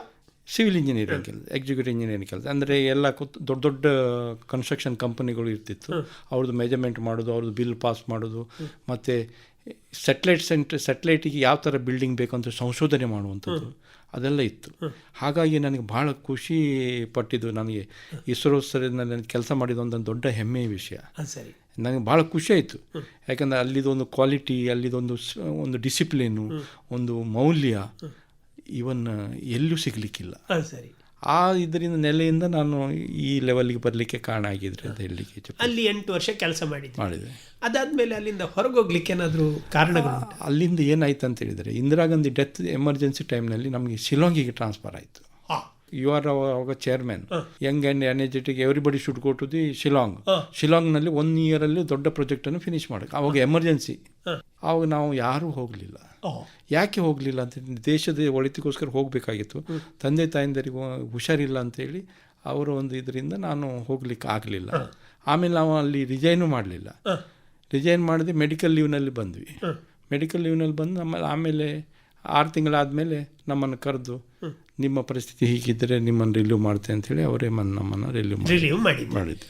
ಸಿವಿಲ್ ಇಂಜಿನಿಯರಿಂಗ್ ಕೆಲಸ ಎಕ್ಸಿಕ್ಯೂಟಿವ್ ಇಂಜಿನಿಯರಿಂಗ್ ಕೆಲಸ. ಅಂದರೆ ಎಲ್ಲ ಕೂತ್ ದೊಡ್ಡ ದೊಡ್ಡ ಕನ್ಸ್ಟ್ರಕ್ಷನ್ ಕಂಪನಿಗಳು ಇರ್ತಿತ್ತು. ಅವ್ರದ್ದು ಮೆಜರ್ಮೆಂಟ್ ಮಾಡೋದು ಅವ್ರದ್ದು ಬಿಲ್ ಪಾಸ್ ಮಾಡೋದು ಮತ್ತು ಸೆಟ್ಲೈಟ್ ಸೆಂಟ್ರ್ ಸೆಟ್ಲೈಟಿಗೆ ಯಾವ ಥರ ಬಿಲ್ಡಿಂಗ್ ಬೇಕು ಅಂತ ಸಂಶೋಧನೆ ಮಾಡುವಂಥದ್ದು ಅದೆಲ್ಲ ಇತ್ತು. ಹಾಗಾಗಿ ನನಗೆ ಭಾಳ ಖುಷಿ ಪಟ್ಟಿದ್ದು ನನಗೆ ಇಸ್ರೋ ಸರಿನಲ್ಲಿ ಕೆಲಸ ಮಾಡಿದ ಒಂದು ದೊಡ್ಡ ಹೆಮ್ಮೆಯ ವಿಷಯ. ಸರಿ. ನನಗೆ ಭಾಳ ಖುಷಿ ಆಯಿತು. ಯಾಕಂದರೆ ಅಲ್ಲಿದೊಂದು ಕ್ವಾಲಿಟಿ ಅಲ್ಲಿದೊಂದು ಒಂದು ಡಿಸಿಪ್ಲಿನು ಒಂದು ಮೌಲ್ಯ ಇವನ್ ಎಲ್ಲೂ ಸಿಗಲಿಕ್ಕಿಲ್ಲ. ಸರಿ. ಆ ಇದರಿಂದ ನೆಲೆಯಿಂದ ನಾನು ಈ ಲೆವೆಲ್ಗೆ ಬರಲಿಕ್ಕೆ ಕಾರಣ ಆಗಿದ್ರೆ ಅಂತ ಹೇಳಲಿಕ್ಕೆ ಅಲ್ಲಿ ಎಂಟು ವರ್ಷ ಕೆಲಸ ಮಾಡಿದ್ರಿ. ಮಾಡಿದೆ. ಅದಾದ್ಮೇಲೆ ಅಲ್ಲಿಂದ ಹೊರಗೋಗ್ಲಿಕ್ಕೆ ಏನಾದರೂ ಕಾರಣಗಳು? ಅಲ್ಲಿಂದ ಏನಾಯ್ತು ಅಂತ ಹೇಳಿದರೆ ಇಂದಿರಾ ಗಾಂಧಿ ಡೆತ್ ಎಮರ್ಜೆನ್ಸಿ ಟೈಮ್ನಲ್ಲಿ ನಮಗೆ ಶಿಲಾಂಗಿಗೆ ಟ್ರಾನ್ಸ್ಫರ್ ಆಯಿತು. ಯು ಆರ್ ಅವಾಗ chairman young and energetic everybody should go to the Shillong. ಶಿಲಾಂಗ್ನಲ್ಲಿ one ಇಯರಲ್ಲಿ ದೊಡ್ಡ ಪ್ರಾಜೆಕ್ಟನ್ನು ಫಿನಿಶ್ ಮಾಡೋಕ್ಕೆ. ಅವಾಗ ಎಮರ್ಜೆನ್ಸಿ ಅವಾಗ ಆವಾಗ ನಾವು ಯಾರೂ ಹೋಗಲಿಲ್ಲ. ಯಾಕೆ ಹೋಗಲಿಲ್ಲ ಅಂತ ದೇಶದ ಒಳಿತಿಗೋಸ್ಕರ ಹೋಗಬೇಕಾಗಿತ್ತು. ತಂದೆ ತಾಯಿಂದರಿಗೂ ಹುಷಾರಿಲ್ಲ ಅಂತೇಳಿ ಅವರ ಒಂದು ಇದರಿಂದ ನಾನು ಹೋಗ್ಲಿಕ್ಕೆ ಆಗಲಿಲ್ಲ. ಆಮೇಲೆ ನಾವು ಅಲ್ಲಿ ರಿಜೈನು ಮಾಡಲಿಲ್ಲ. ರಿಜೈನ್ ಮಾಡಿದೆ ಮೆಡಿಕಲ್ ಲೀವ್ನಲ್ಲಿ ಬಂದ್ವಿ. ಮೆಡಿಕಲ್ ಲೀವ್ನಲ್ಲಿ ಬಂದು ನಮ್ಮ ಆಮೇಲೆ ಆರು ತಿಂಗಳಾದಮೇಲೆ ನಮ್ಮನ್ನು ಕರೆದು ನಿಮ್ಮ ಪರಿಸ್ಥಿತಿ ಹೀಗಿದ್ದರೆ ನಿಮ್ಮನ್ನು ರಿಲೀವ್ ಮಾಡ್ತೆ ಅಂತೇಳಿ ಅವರೇ ಮನ್ ನಮ್ಮನ್ನು ರಿಲೀವ್ ರಿಲೀವ್ ಮಾಡಿ ಮಾಡಿದ್ದು.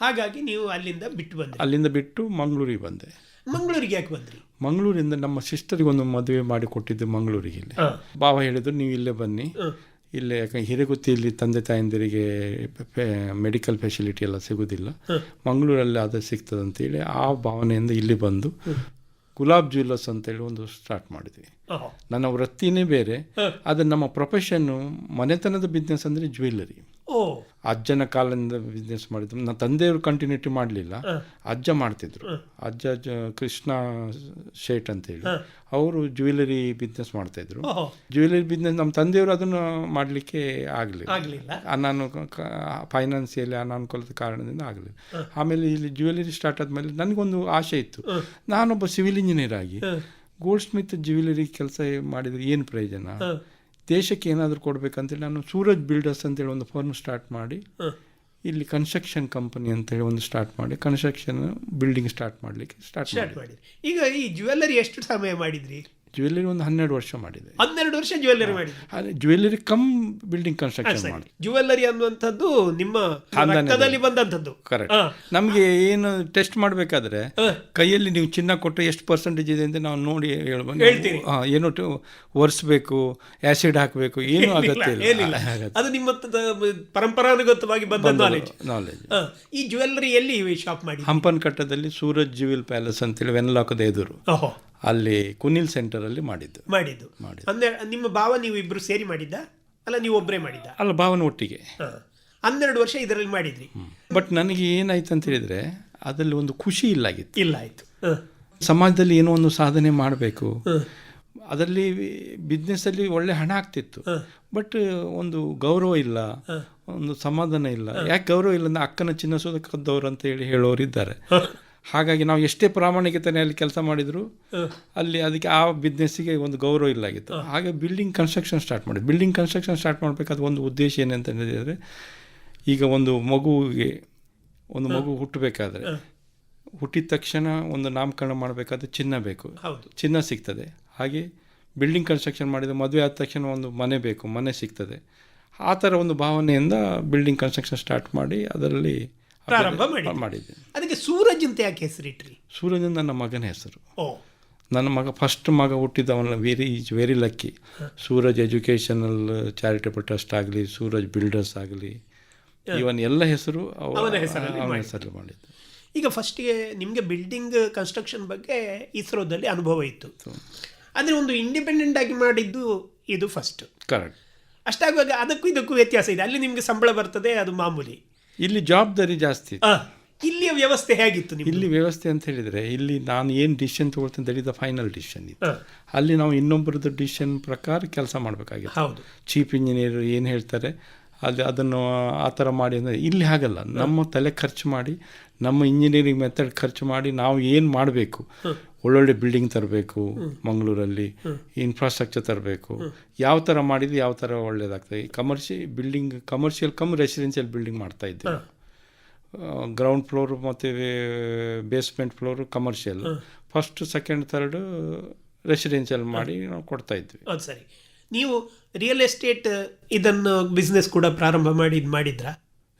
ಹಾಗಾಗಿ ನೀವು ಅಲ್ಲಿಂದ ಬಿಟ್ಟು ಬಂದ್ರಿ. ಅಲ್ಲಿಂದ ಬಿಟ್ಟು ಮಂಗಳೂರಿಗೆ ಬಂದೆ. ಮಂಗಳೂರಿಗೆ ಯಾಕೆ ಬಂದ್ರಿ? ಮಂಗಳೂರಿಂದ ನಮ್ಮ ಸಿಸ್ಟರ್ಗೆ ಒಂದು ಮದುವೆ ಮಾಡಿ ಕೊಟ್ಟಿದ್ದು ಮಂಗಳೂರಿಗೆ ಇಲ್ಲಿ. ಬಾವ ಹೇಳಿದ್ರು ನೀವು ಇಲ್ಲೇ ಬನ್ನಿ. ಇಲ್ಲೇ ಯಾಕಂದ್ರೆ ಹಿರೇಗುತ್ತಿಯಲ್ಲಿ ತಂದೆ ತಾಯಂದಿರಿಗೆ ಮೆಡಿಕಲ್ ಫೆಸಿಲಿಟಿ ಎಲ್ಲ ಸಿಗೋದಿಲ್ಲ. ಮಂಗಳೂರಲ್ಲಿ ಅದು ಸಿಗ್ತದಂತೇಳಿ ಆ ಭಾವನೆಯಿಂದ ಇಲ್ಲಿ ಬಂದು ಗುಲಾಬ್ ಜ್ಯುವೆಲ್ಲರ್ಸ್ ಅಂತೇಳಿ ಒಂದು ಸ್ಟಾರ್ಟ್ ಮಾಡಿದ್ವಿ. ನನ್ನ ವೃತ್ತಿನೇ ಬೇರೆ. ಅದು ನಮ್ಮ ಪ್ರೊಫೆಷನ್ನು ಮನೆತನದ ಬಿಸ್ನೆಸ್ ಅಂದರೆ ಜ್ಯುವೆಲ್ಲರಿ ಓ. ಅಜ್ಜನ ಕಾಲದಿಂದ ಬಿಸ್ನೆಸ್ ಮಾಡಿದ್ರು. ನನ್ನ ತಂದೆಯವರು ಕಂಟಿನ್ಯೂಟಿ ಮಾಡಲಿಲ್ಲ. ಅಜ್ಜ ಮಾಡ್ತಿದ್ರು. ಅಜ್ಜ ಕೃಷ್ಣ ಶೇಟ್ ಅಂತೇಳಿ. ಅವರು ಜ್ಯುವೆಲರಿ ಬಿಸ್ನೆಸ್ ಮಾಡ್ತಾ ಇದ್ರು ಜ್ಯುವೆಲರಿ ಬಿಸ್ನೆಸ್ ನಮ್ಮ ತಂದೆಯವರು ಅದನ್ನು ಮಾಡಲಿಕ್ಕೆ ಆಗಲಿಲ್ಲ. ನಾನು ಫೈನಾನ್ಸಿಯಲಿ ಅನಾನುಕೂಲದ ಕಾರಣದಿಂದ ಆಗಲಿಲ್ಲ. ಆಮೇಲೆ ಇಲ್ಲಿ ಜ್ಯುವೆಲರಿ ಸ್ಟಾರ್ಟ್ ಆದಮೇಲೆ ನನಗೊಂದು ಆಸೆ ಇತ್ತು. ನಾನೊಬ್ಬ ಸಿವಿಲ್ ಇಂಜಿನಿಯರ್ ಆಗಿ ಗೋಲ್ಡ್ ಸ್ಮಿತ್ ಜ್ಯುವೆಲರಿ ಕೆಲಸ ಮಾಡಿದರೆ ಏನು ಪ್ರಯೋಜನ. ದೇಶಕ್ಕೆ ಏನಾದರೂ ಕೊಡಬೇಕಂತೇಳಿ ನಾನು ಸೂರಜ್ ಬಿಲ್ಡರ್ಸ್ ಅಂತೇಳಿ ಒಂದು ಫರ್ಮ್ ಸ್ಟಾರ್ಟ್ ಮಾಡಿ ಇಲ್ಲಿ ಕನ್ಸ್ಟ್ರಕ್ಷನ್ ಕಂಪನಿ ಅಂತೇಳಿ ಒಂದು ಸ್ಟಾರ್ಟ್ ಮಾಡಿ ಕನ್ಸ್ಟ್ರಕ್ಷನ್ ಬಿಲ್ಡಿಂಗ್ ಸ್ಟಾರ್ಟ್ ಮಾಡಲಿಕ್ಕೆ ಸ್ಟಾರ್ಟ್ ಮಾಡಿ ಈಗ ಈ ಜ್ಯುವೆಲ್ಲರಿ ಎಷ್ಟು ಸಮಯ ಮಾಡಿದ್ರಿ? ಜ್ಯುವೆಲರಿ ಒಂದು ಹನ್ನೆರಡು ವರ್ಷ ಮಾಡಿದೆ. ಹನ್ನೆರಡು ವರ್ಷ ಜ್ಯುವೆಲ್ಲರಿ ಮಾಡಿ ಅದೇ ಜ್ಯುವೆಲರಿ ಕಮ್ ಬಿಲ್ಡಿಂಗ್ ಕನ್ಸ್ಟ್ರಕ್ಷನ್. ಮಾಡಿ ಜ್ಯುವೆಲ್ಲರಿ ಅನ್ನುವಂಥದ್ದು ನಿಮ್ಮ. ರಕ್ತದಲ್ಲಿ ಬಂದಂಥದ್ದು. ಕರೆಕ್ಟ್. ನಮಗೆ ಏನು ಟೆಸ್ಟ್ ಮಾಡಬೇಕಾದ್ರೆ ಕೈಯಲ್ಲಿ ನೀವು ಚಿನ್ನ ಕೊಟ್ಟರೆ ಎಷ್ಟು ಪರ್ಸೆಂಟೇಜ್ ಇದೆ ಅಂತ ನಾವು ನೋಡಿ ಹೇಳ್ಬೋದು ಹೇಳ್ತೀವಿ ಏನು ಒರೆಸ್ಬೇಕು ಆ್ಯಸಿಡ್ ಹಾಕಬೇಕು ಏನು ಅಗತ್ಯ ಏನಿಲ್ಲ. ಇಲ್ಲ ಅದು ನಿಮ್ಮ ಪರಂಪರಾನುಗತವಾಗಿ ಬಂದ ನಾಲೆಜ್ ನಾಲೆಜ್ ಈ ಜ್ಯುವೆಲ್ಲರಿ ಎಲ್ಲಿ ಶಾಪ್ ಮಾಡಿ ಹಂಪನ್ ಕಟ್ಟದಲ್ಲಿ ಸೂರಜ್ ಜ್ಯುವೆಲ್ ಪ್ಯಾಲೇಸ್ ಅಂತೇಳಿ ವೆನ್ಲಾಕದ ಎದುರು. ಅಲ್ಲಿ ಕುನಿಲ್ ಸೆಂಟರಲ್ಲಿ ಮಾಡಿದ್ದು. ಮಾಡಿದ್ದು. ಮಾಡಿದ್ದು. ಅಂದ್ರೆ ನಿಮ್ಮ ಭಾವ ನೀವು ಇಬ್ರು ಸೇರಿ ಮಾಡಿದ್ದ? ಅಲ್ಲ ನೀವು ಒಬ್ಬರೇ ಮಾಡಿದ್ದ? ಅಲ್ಲ ಭಾವನ ಒಟ್ಟಿಗೆ. ಹನ್ನೆರಡು ವರ್ಷ ಇದರಲ್ಲಿ ಮಾಡಿದ್ರಿ. ಬಟ್ ನನಗೆ ಏನಾಯ್ತು ಅಂತ ಹೇಳಿದ್ರೆ ಅದರಲ್ಲಿ ಒಂದು ಖುಷಿ ಇಲ್ಲಾಗಿತ್ತು. ಇಲ್ಲ ಆಯ್ತು. ಸಮಾಜದಲ್ಲಿ ಏನೋ ಒಂದು ಸಾಧನೆ ಮಾಡಬೇಕು. ಅದರಲ್ಲಿ ಬಿಸ್ನೆಸ್ಸಲ್ಲಿ ಒಳ್ಳೆ ಹಣ ಆಗ್ತಿತ್ತು. ಬಟ್ ಒಂದು ಗೌರವ ಇಲ್ಲ. ಒಂದು ಸಮಾಧಾನ ಇಲ್ಲ. ಯಾಕೆ ಗೌರವ ಇಲ್ಲ ಅಂದ್ರೆ ಅಕ್ಕನ ಚಿನ್ನ ಕದ್ದವ್ರು ಅಂತ ಹೇಳಿ ಹೇಳೋರು ಇದ್ದಾರೆ ಹಾಗಾಗಿ ನಾವು ಎಷ್ಟೇ ಪ್ರಾಮಾಣಿಕತೆಯಲ್ಲಿ ಕೆಲಸ ಮಾಡಿದ್ರು ಅಲ್ಲಿ ಅದಕ್ಕೆ ಆ ಬಿಸ್ನೆಸ್ಸಿಗೆ ಒಂದು ಗೌರವ ಇಲ್ಲಾಗಿತ್ತು ಹಾಗೆ ಬಿಲ್ಡಿಂಗ್ ಕನ್ಸ್ಟ್ರಕ್ಷನ್ ಸ್ಟಾರ್ಟ್ ಮಾಡಿ ಬಿಲ್ಡಿಂಗ್ ಕನ್ಸ್ಟ್ರಕ್ಷನ್ ಸ್ಟಾರ್ಟ್ ಮಾಡಬೇಕಾದ ಒಂದು ಉದ್ದೇಶ ಏನಂತ ಹೇಳಿದರೆ ಈಗ ಒಂದು ಮಗುವಿಗೆ ಒಂದು ಮಗು ಹುಟ್ಟಬೇಕಾದ್ರೆ ಹುಟ್ಟಿದ ತಕ್ಷಣ ಒಂದು ನಾಮಕರಣ ಮಾಡಬೇಕಾದ್ರೆ ಚಿನ್ನ ಬೇಕು. ಚಿನ್ನ ಸಿಗ್ತದೆ. ಹಾಗೆ ಬಿಲ್ಡಿಂಗ್ ಕನ್ಸ್ಟ್ರಕ್ಷನ್ ಮಾಡಿದ ಮದುವೆ ಆದ ತಕ್ಷಣ ಒಂದು ಮನೆ ಬೇಕು ಮನೆ ಸಿಗ್ತದೆ. ಆ ಥರ ಒಂದು ಭಾವನೆಯಿಂದ ಬಿಲ್ಡಿಂಗ್ ಕನ್ಸ್ಟ್ರಕ್ಷನ್ ಸ್ಟಾರ್ಟ್ ಮಾಡಿ ಅದರಲ್ಲಿ ಪ್ರಾರಂಭ ಮಾಡಿ ಮಾಡಿದ್ದೆ ಅದಕ್ಕೆ ಸೂರಜ್ ಅಂತ ಯಾಕೆ ಹೆಸರಿಟ್ರಿ? ಸೂರಜ್ ನನ್ನ ಮಗನ ಹೆಸರು. ಓ. ನನ್ನ ಮಗ ಫಸ್ಟ್ ಮಗ ಹುಟ್ಟಿದವನ very is very lucky Suraj educational charitable trust ಆಗಲಿ ಸೂರಜ್ ಬಿಲ್ಡರ್ಸ್ ಆಗಲಿ ಇವನ್ ಎಲ್ಲ ಹೆಸರು ಅವ- ಅವನ ಅವನ. ಹೆಸರಲ್ಲಿ ಮಾಡಿದ್ದು ಈಗ ಫಸ್ಟಿಗೆ ನಿಮಗೆ ಬಿಲ್ಡಿಂಗ್ ಕನ್ಸ್ಟ್ರಕ್ಷನ್ ಬಗ್ಗೆ ಇಸ್ರೋದಲ್ಲಿ ಅನುಭವ ಇತ್ತು. ಆದರೆ ಒಂದು ಇಂಡಿಪೆಂಡೆಂಟ್ ಆಗಿ ಮಾಡಿದ್ದು ಇದು ಫಸ್ಟ್ ಕರೆಕ್ಟ್ ಅಷ್ಟಾಗುವಾಗ ಅದಕ್ಕೂ ಇದಕ್ಕೂ ವ್ಯತ್ಯಾಸ ಇದೆ. ಅಲ್ಲಿ ನಿಮಗೆ ಸಂಬಳ ಬರ್ತದೆ ಅದು ಮಾಮೂಲಿ. ಇಲ್ಲಿ ಜವಾಬ್ದಾರಿ ಜಾಸ್ತಿ ಆ, ಇಲ್ಲಿಯ ವ್ಯವಸ್ಥೆ ಹೇಗಿತ್ತು ಇಲ್ಲಿ ವ್ಯವಸ್ಥೆ ಅಂತ ಹೇಳಿದರೆ ಇಲ್ಲಿ ನಾನು ಏನು decision ತೊಗೊಳ್ತೇನೆ that is the final decision ಇತ್ತು ಅಲ್ಲಿ ನಾವು ಇನ್ನೊಬ್ಬರದ್ದು ಡಿಸಿಷನ್ ಪ್ರಕಾರ ಕೆಲಸ ಮಾಡಬೇಕಾಗಿತ್ತು. ಹೌದು. ಚೀಫ್ ಇಂಜಿನಿಯರ್ ಏನು ಹೇಳ್ತಾರೆ ಅಲ್ಲಿ ಅದನ್ನು ಆ ಥರ ಮಾಡಿ ಅಂದರೆ ಇಲ್ಲಿ ಹಾಗಲ್ಲ. ನಮ್ಮ ತಲೆ ಖರ್ಚು ಮಾಡಿ ನಮ್ಮ ಇಂಜಿನಿಯರಿಂಗ್ ಮೆಥಡ್ ಖರ್ಚು ಮಾಡಿ ನಾವು ಏನು ಮಾಡಬೇಕು? ಒಳ್ಳೊಳ್ಳೆ ಬಿಲ್ಡಿಂಗ್ ತರಬೇಕು ಮಂಗಳೂರಲ್ಲಿ ಇನ್ಫ್ರಾಸ್ಟ್ರಕ್ಚರ್ ತರಬೇಕು. ಯಾವ ಥರ ಮಾಡಿದ್ರೆ ಯಾವ ಥರ ಒಳ್ಳೇದಾಗ್ತದೆ. ಕಮರ್ಷಿ building commercial cum residential building ಮಾಡ್ತಾ ಇದ್ದೆ ಗ್ರೌಂಡ್ ಫ್ಲೋರ್ ಮತ್ತು basement floor commercial first second third residential ಮಾಡಿ ನಾವು ಕೊಡ್ತಾ ಇದ್ವಿ ಅದು ಸರಿ. ನೀವು ರಿಯಲ್ ಎಸ್ಟೇಟ್ ಇದನ್ನು ಬಿಸ್ನೆಸ್ ಕೂಡ ಪ್ರಾರಂಭ ಮಾಡಿ ಇದು ಮಾಡಿದ್ರಾ?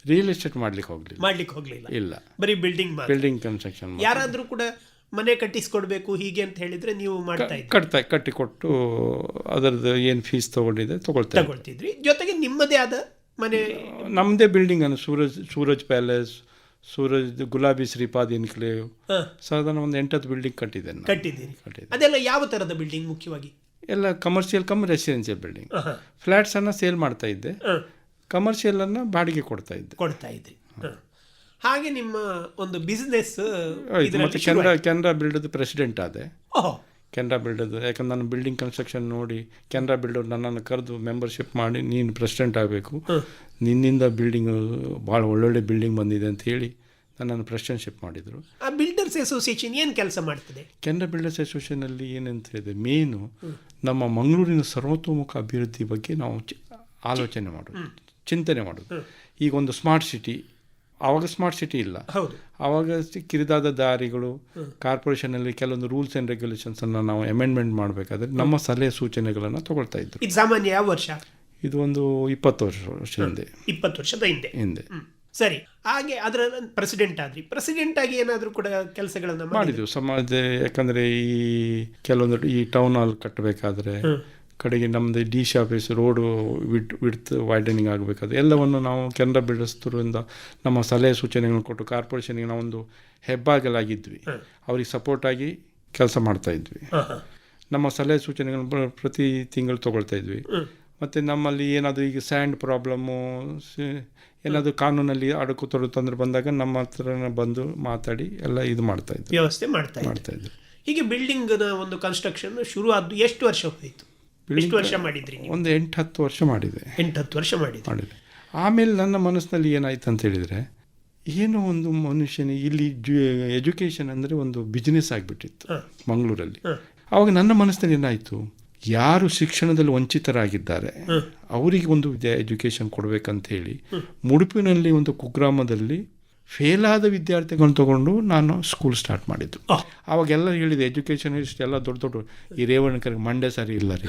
ರಿಯಲ್ ಎಸ್ಟೇಟ್ ಮಾಡ್ಲಿಕ್ಕೆ ಹೋಗ್ಲಿಲ್ಲ. ಮಾಡ್ಲಿಕ್ಕೆ ಹೋಗ್ಲಿಲ್ಲ. ಇಲ್ಲ. ಬರೀ ಬಿಲ್ಡಿಂಗ್ ಬಿಲ್ಡಿಂಗ್ ಕನ್ಸ್ಟ್ರಕ್ಷನ್ ಯಾರಾದ್ರೂ ಕೂಡ ಮನೆ ಕಟ್ಟಿಸ್ಕೊಡ್ಬೇಕು ಹೀಗೆ ಅಂತ ಹೇಳಿದ್ರೆ ನೀವು ಮಾಡ್ತಾ ಇದ್ರಿ ಕಟ್ತಾ ಕಟ್ಟಿ ಕೊಟ್ಟು ಅದರದ್ದು ಏನು ಫೀಸ್ ತೊಗೊಂಡಿದೆ ತಗೊಳ್ತಾ ಇದ್ದೆ. ತಗೊಳ್ತಿದ್ರಿ. ಜೊತೆಗೆ ನಿಮ್ಮದೇ ಆದ ಮನೆ ನಮ್ಮದೇ ಬಿಲ್ಡಿಂಗ್ ಅನ್ನು ಸೂರಜ್ ಸೂರಜ್ ಪ್ಯಾಲೇಸ್ ಸೂರಜ್ ಗುಲಾಬಿ ಶ್ರೀಪಾದ್ ಇನ್ಕ್ಲೇವ್ ಸಾಧಾರಣ ಒಂದು ಎಂಟತ್ತು ಬಿಲ್ಡಿಂಗ್ ಕಟ್ಟಿದೆ ಕಟ್ಟಿದ್ದೀನಿ. ಅದೆಲ್ಲ ಯಾವ ಥರದ ಬಿಲ್ಡಿಂಗ್ ಮುಖ್ಯವಾಗಿ? ಎಲ್ಲ ಕಮರ್ಷಿಯಲ್ ಕಮ್ ರೆಸಿಡೆನ್ಷಿಯಲ್ ಬಿಲ್ಡಿಂಗ್ ಫ್ಲ್ಯಾಟ್ಸನ್ನು ಸೇಲ್ ಮಾಡ್ತಾ ಇದ್ದೆ. ಕಮರ್ಷಿಯಲನ್ನು ಬಾಡಿಗೆ ಕೊಡ್ತಾ ಇದ್ದೆ. ಕೊಡ್ತಾ ಇದ್ರಿ. ಹ. ಹಾಗೆ ನಿಮ್ಮ ಒಂದು ಬಿಸ್ನೆಸ್ ಕೆನರಾ ಕೆನರಾ ಬಿಲ್ಡರ್ದು ಪ್ರೆಸಿಡೆಂಟ್ ಆದೆ. ಕೆನರಾ ಬಿಲ್ಡರ್ದು ಯಾಕಂದ್ರೆ ನಾನು ಬಿಲ್ಡಿಂಗ್ ಕನ್ಸ್ಟ್ರಕ್ಷನ್ ನೋಡಿ ಕೆನರಾ ಬಿಲ್ಡರ್ ನನ್ನನ್ನು ಕರೆದು ಮೆಂಬರ್ಶಿಪ್ ಮಾಡಿ ನೀನು ಪ್ರೆಸಿಡೆಂಟ್ ಆಗಬೇಕು. ನಿನ್ನಿಂದ ಬಿಲ್ಡಿಂಗ್ ಭಾಳ ಒಳ್ಳೊಳ್ಳೆ ಬಿಲ್ಡಿಂಗ್ ಬಂದಿದೆ ಅಂತ ಹೇಳಿ ನನ್ನನ್ನು ಪ್ರೆಸಿಡೆಂಟ್ಶಿಪ್ ಮಾಡಿದರು. ಆ ಬಿಲ್ಡರ್ಸ್ ಅಸೋಸಿಯೇಷನ್ ಏನು ಕೆಲಸ ಮಾಡ್ತದೆ? ಕೆನರಾ ಬಿಲ್ಡರ್ಸ್ ಅಸೋಸಿಯೇಷನಲ್ಲಿ ಏನಂತ ಹೇಳಿದೆ ಮೇನು ನಮ್ಮ ಮಂಗಳೂರಿನ ಸರ್ವತೋಮುಖ ಅಭಿವೃದ್ಧಿ ಬಗ್ಗೆ ನಾವು ಆಲೋಚನೆ ಮಾಡೋದು ಚಿಂತನೆ ಮಾಡೋದು. ಈಗ ಒಂದು ಸ್ಮಾರ್ಟ್ ಸಿಟಿ ಆವಾಗ ಸ್ಮಾರ್ಟ್ ಸಿಟಿ ಇಲ್ಲ. ಆವಾಗ ಕಿರಿದಾದ ದಾರಿಗಳು ಕಾರ್ಪೊರೇಷನಲ್ಲಿ ಕೆಲವೊಂದು ರೂಲ್ಸ್ ಆ್ಯಂಡ್ ರೆಗ್ಯುಲೇಷನ್ಸನ್ನು ನಾವು ಅಮೆಂಡ್ಮೆಂಟ್ ಮಾಡಬೇಕಾದ್ರೆ ನಮ್ಮ ಸಲಹೆ ಸೂಚನೆಗಳನ್ನು ತಗೊಳ್ತಾ ಇದ್ರು. ಇದು ಸಾಮಾನ್ಯ ಯಾವ ವರ್ಷ? ಇದು ಒಂದು ಇಪ್ಪತ್ತು ವರ್ಷ ವರ್ಷ ಹಿಂದೆ. ಇಪ್ಪತ್ತು ವರ್ಷದ ಹಿಂದೆ. ಹಿಂದೆ. ಸರಿ. ಹಾಗೆ ಅದರ ಪ್ರೆಸಿಡೆಂಟ್ ಆದ್ರಿ. ಪ್ರೆಸಿಡೆಂಟ್ ಆಗಿ ಏನಾದರೂ ಕೂಡ ಕೆಲಸಗಳನ್ನು ಮಾಡಿ ಮಾಡಿದ್ವಿ. ಸಮಾಜ ಯಾಕಂದ್ರೆ ಈ ಕೆಲವೊಂದು ಈ ಟೌನ್ ಹಾಲ್ ಕಟ್ಟಬೇಕಾದ್ರೆ ಕಡೆಗೆ ನಮ್ಮದು D C office road with width widening ಆಗಬೇಕಾದ್ರೆ ಎಲ್ಲವನ್ನು ನಾವು ಕೆನರಾ ಬಿಲ್ಡರ್ಸ್ರಿಂದ ನಮ್ಮ ಸಲಹೆ ಸೂಚನೆಗಳನ್ನು ಕೊಟ್ಟು ಕಾರ್ಪೊರೇಷನ್ಗೆ ನಾವೊಂದು ಹೆಬ್ಬಾಗಲಾಗಿದ್ವಿ. ಅವ್ರಿಗೆ ಸಪೋರ್ಟಾಗಿ ಕೆಲಸ ಮಾಡ್ತಾ ಇದ್ವಿ. ಹಾ, ಹಾ. ನಮ್ಮ ಸಲಹೆ ಸೂಚನೆಗಳನ್ನು ಪ್ರತಿ ತಿಂಗಳು ತೊಗೊಳ್ತಾ ಇದ್ವಿ. ಮತ್ತು ನಮ್ಮಲ್ಲಿ ಏನಾದರೂ ಈಗ ಸ್ಯಾಂಡ್ ಪ್ರಾಬ್ಲಮ್ಮು ಏನಾದರೂ ಕಾನೂನಲ್ಲಿ ಅಡಕು ತೊಡಕು ತೊಂದರೆ ಬಂದಾಗ ನಮ್ಮ ಹತ್ರ ಬಂದು ಮಾತಾಡಿ ಎಲ್ಲ ಇದು ಮಾಡ್ತಾ ಇದ್ವಿ. ವ್ಯವಸ್ಥೆ ಮಾಡ್ತಾ ಮಾಡ್ತಾ ಇದ್ವಿ. ಹೀಗೆ ಬಿಲ್ಡಿಂಗ್ನ ಒಂದು ಕನ್ಸ್ಟ್ರಕ್ಷನ್ ಶುರು ಆದ್ದು ಎಷ್ಟು ವರ್ಷ ಹೋಯಿತು? ಎಷ್ಟು ವರ್ಷ ಮಾಡಿದ್ರಿ ಒಂದು ಎಂಟು ಹತ್ತು ವರ್ಷ ಮಾಡಿದೆ. ಎಂಟು ಹತ್ತು ವರ್ಷ ಮಾಡಿದ್ರಿ. ಮಾಡಿದೆ. ಆಮೇಲೆ ನನ್ನ ಮನಸ್ಸಿನಲ್ಲಿ ಏನಾಯ್ತು ಅಂತ ಹೇಳಿದರೆ ಏನೋ ಒಂದು ಮನುಷ್ಯನ ಇಲ್ಲಿ ಎಜುಕೇಶನ್ ಎಜುಕೇಷನ್ ಅಂದರೆ ಒಂದು ಬಿಸ್ನೆಸ್ ಆಗಿಬಿಟ್ಟಿತ್ತು. ಮಂಗಳೂರಲ್ಲಿ. ಅವಾಗ ಆವಾಗ ನನ್ನ ಮನಸ್ಸಿನಲ್ಲಿ ಏನಾಯಿತು ಯಾರು ಶಿಕ್ಷಣದಲ್ಲಿ ವಂಚಿತರಾಗಿದ್ದಾರೆ ಅವರಿಗೆ ಒಂದು ವಿದ್ಯಾ ಎಜುಕೇಷನ್ ಕೊಡಬೇಕಂತ ಹೇಳಿ ಮುಡುಪಿನಲ್ಲಿ ಒಂದು ಕುಗ್ರಾಮದಲ್ಲಿ ಫೇಲ್ ಆದ ವಿದ್ಯಾರ್ಥಿಗಳನ್ನ ತೊಗೊಂಡು ನಾನು ಸ್ಕೂಲ್ ಸ್ಟಾರ್ಟ್ ಮಾಡಿದ್ದು. ಆವಾಗೆಲ್ಲ ಹೇಳಿದೆ ಎಜುಕೇಷನ್ ಇಷ್ಟೆಲ್ಲ ದೊಡ್ಡ ದೊಡ್ಡ ಈ ರೇವಣಕರಿಗೆ ಮಂಡ್ಯ ಸರಿ ಇಲ್ಲ ರೀ.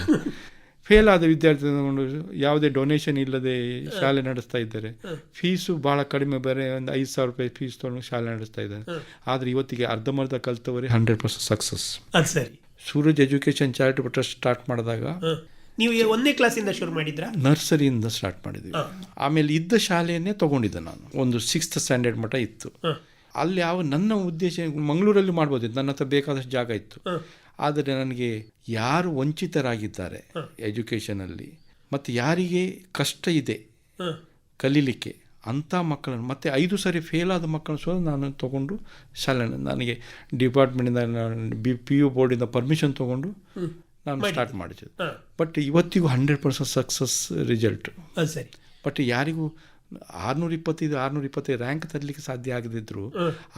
ಫೇಲ್ ಆದ ವಿದ್ಯಾರ್ಥಿ ತಗೊಂಡು ಯಾವುದೇ ಡೊನೇಷನ್ ಇಲ್ಲದೆ ಶಾಲೆ ನಡೆಸ್ತಾ ಇದ್ದಾರೆ. ಫೀಸು ಭಾಳ ಕಡಿಮೆ ಬೇರೆ ಒಂದು ಐದು ಸಾವಿರ ರೂಪಾಯಿ ಫೀಸ್ ತೊಗೊಂಡು ಶಾಲೆ ನಡೆಸ್ತಾ ಇದ್ದಾರೆ. ಆದರೆ ಇವತ್ತಿಗೆ ಅರ್ಧಂಬರ್ಧ ಕಲ್ತವರೇ ಹಂಡ್ರೆಡ್ ಪರ್ಸೆಂಟ್ ಸಕ್ಸಸ್ ಅದು ಸರಿ. Suraj education charitable trust start ಮಾಡಿದಾಗ. ನೀವು ಒಂದನೇ ಕ್ಲಾಸಿಂದ ಶುರು ಮಾಡಿದ್ರಾ? ನರ್ಸರಿಯಿಂದ ಸ್ಟಾರ್ಟ್ ಮಾಡಿದ್ವಿ. ಆಮೇಲೆ ಇದ್ದ ಶಾಲೆಯನ್ನೇ ತಗೊಂಡಿದ್ದೆ ನಾನು. ಒಂದು ಸಿಕ್ಸ್ತ್ ಸ್ಟ್ಯಾಂಡರ್ಡ್ ಮಟ್ಟ ಇತ್ತು. ಅಲ್ಲಿ ಯಾವ ನನ್ನ ಉದ್ದೇಶ ಮಂಗಳೂರಲ್ಲಿ ಮಾಡ್ಬೋದಿತ್ತು. ನನ್ನ ಹತ್ರ ಬೇಕಾದಷ್ಟು ಜಾಗ ಇತ್ತು. ಆದರೆ ನನಗೆ ಯಾರು ವಂಚಿತರಾಗಿದ್ದಾರೆ ಎಜುಕೇಷನಲ್ಲಿ ಮತ್ತು ಯಾರಿಗೆ ಕಷ್ಟ ಇದೆ. ಕಲೀಲಿಕ್ಕೆ ಅಂಥ ಮಕ್ಕಳನ್ನು ಮತ್ತು ಐದು ಸಾರಿ ಫೇಲ್ ಆದ ಮಕ್ಕಳನ್ನು ಸಹ ನಾನು ತಗೊಂಡು ಶಾಲೆ ನನಗೆ ಡಿಪಾರ್ಟ್ಮೆಂಟಿಂದ ಬಿ ಪಿ ಯು ಬೋರ್ಡಿಂದ ಪರ್ಮಿಷನ್ ತೊಗೊಂಡು ನಾನು ಸ್ಟಾರ್ಟ್ ಮಾಡಿದ್ದೆ. ಬಟ್ ಇವತ್ತಿಗೂ ಹಂಡ್ರೆಡ್ ಪರ್ಸೆಂಟ್ ಸಕ್ಸಸ್ ರಿಸಲ್ಟ್ ಸರಿ. ಬಟ್ ಯಾರಿಗೂ ಆರ್ನೂರ ಇಪ್ಪತ್ತೈದು ಆರ್ನೂರ ಇಪ್ಪತ್ತೈದು ರ್ಯಾಂಕ್ ತರಲಿಕ್ಕೆ ಸಾಧ್ಯ ಆಗದಿದ್ರು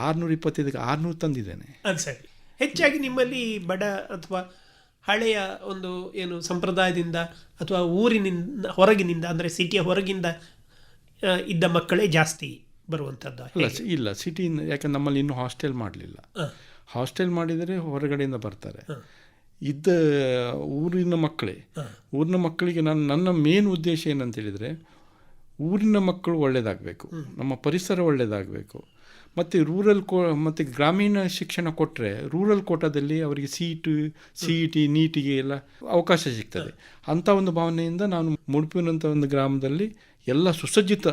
ಆರ್ನೂರ ಇಪ್ಪತ್ತೈದಕ್ಕೆ ಆರ್ನೂರು ತಂದಿದ್ದೇನೆ. ಸರಿ. ಹೆಚ್ಚಾಗಿ ನಿಮ್ಮಲ್ಲಿ ಬಡ ಅಥವಾ ಹಳೆಯ ಒಂದು ಏನು ಸಂಪ್ರದಾಯದಿಂದ ಅಥವಾ ಊರಿನಿಂದ ಹೊರಗಿನಿಂದ ಅಂದರೆ ಸಿಟಿಯ ಹೊರಗಿಂದ ಇದ್ದ ಮಕ್ಕಳೇ ಜಾಸ್ತಿ ಬರುವಂಥದ್ದು ಇಲ್ಲ ಇಲ್ಲ ಸಿಟಿಯಿಂದ ಯಾಕಂದ್ರೆ ನಮ್ಮಲ್ಲಿ ಇನ್ನೂ ಹಾಸ್ಟೆಲ್ ಮಾಡಲಿಲ್ಲ. ಹಾಸ್ಟೆಲ್ ಮಾಡಿದರೆ ಹೊರಗಡೆಯಿಂದ ಬರ್ತಾರೆ. ಇದ್ದ ಊರಿನ ಮಕ್ಕಳೇ. ಊರಿನ ಮಕ್ಕಳಿಗೆ ನಾನು ನನ್ನ ಮೇನ್ ಉದ್ದೇಶ ಏನಂತ ಹೇಳಿದರೆ ಊರಿನ ಮಕ್ಕಳು ಒಳ್ಳೆಯದಾಗಬೇಕು ನಮ್ಮ ಪರಿಸರ ಒಳ್ಳೆಯದಾಗಬೇಕು ಮತ್ತು ರೂರಲ್ ಕೋ ಮತ್ತು ಗ್ರಾಮೀಣ ಶಿಕ್ಷಣ ಕೊಟ್ಟರೆ ರೂರಲ್ ಕೋಟಾದಲ್ಲಿ ಅವರಿಗೆ ಸೀಟು ಸಿ ಇ ಟಿ ನೀಟಿಗೆ ಎಲ್ಲ ಅವಕಾಶ ಸಿಗ್ತದೆ. ಅಂಥ ಒಂದು ಭಾವನೆಯಿಂದ ನಾನು ಮುಡುಪಿನಂಥ ಒಂದು ಗ್ರಾಮದಲ್ಲಿ ಎಲ್ಲ ಸುಸಜ್ಜಿತ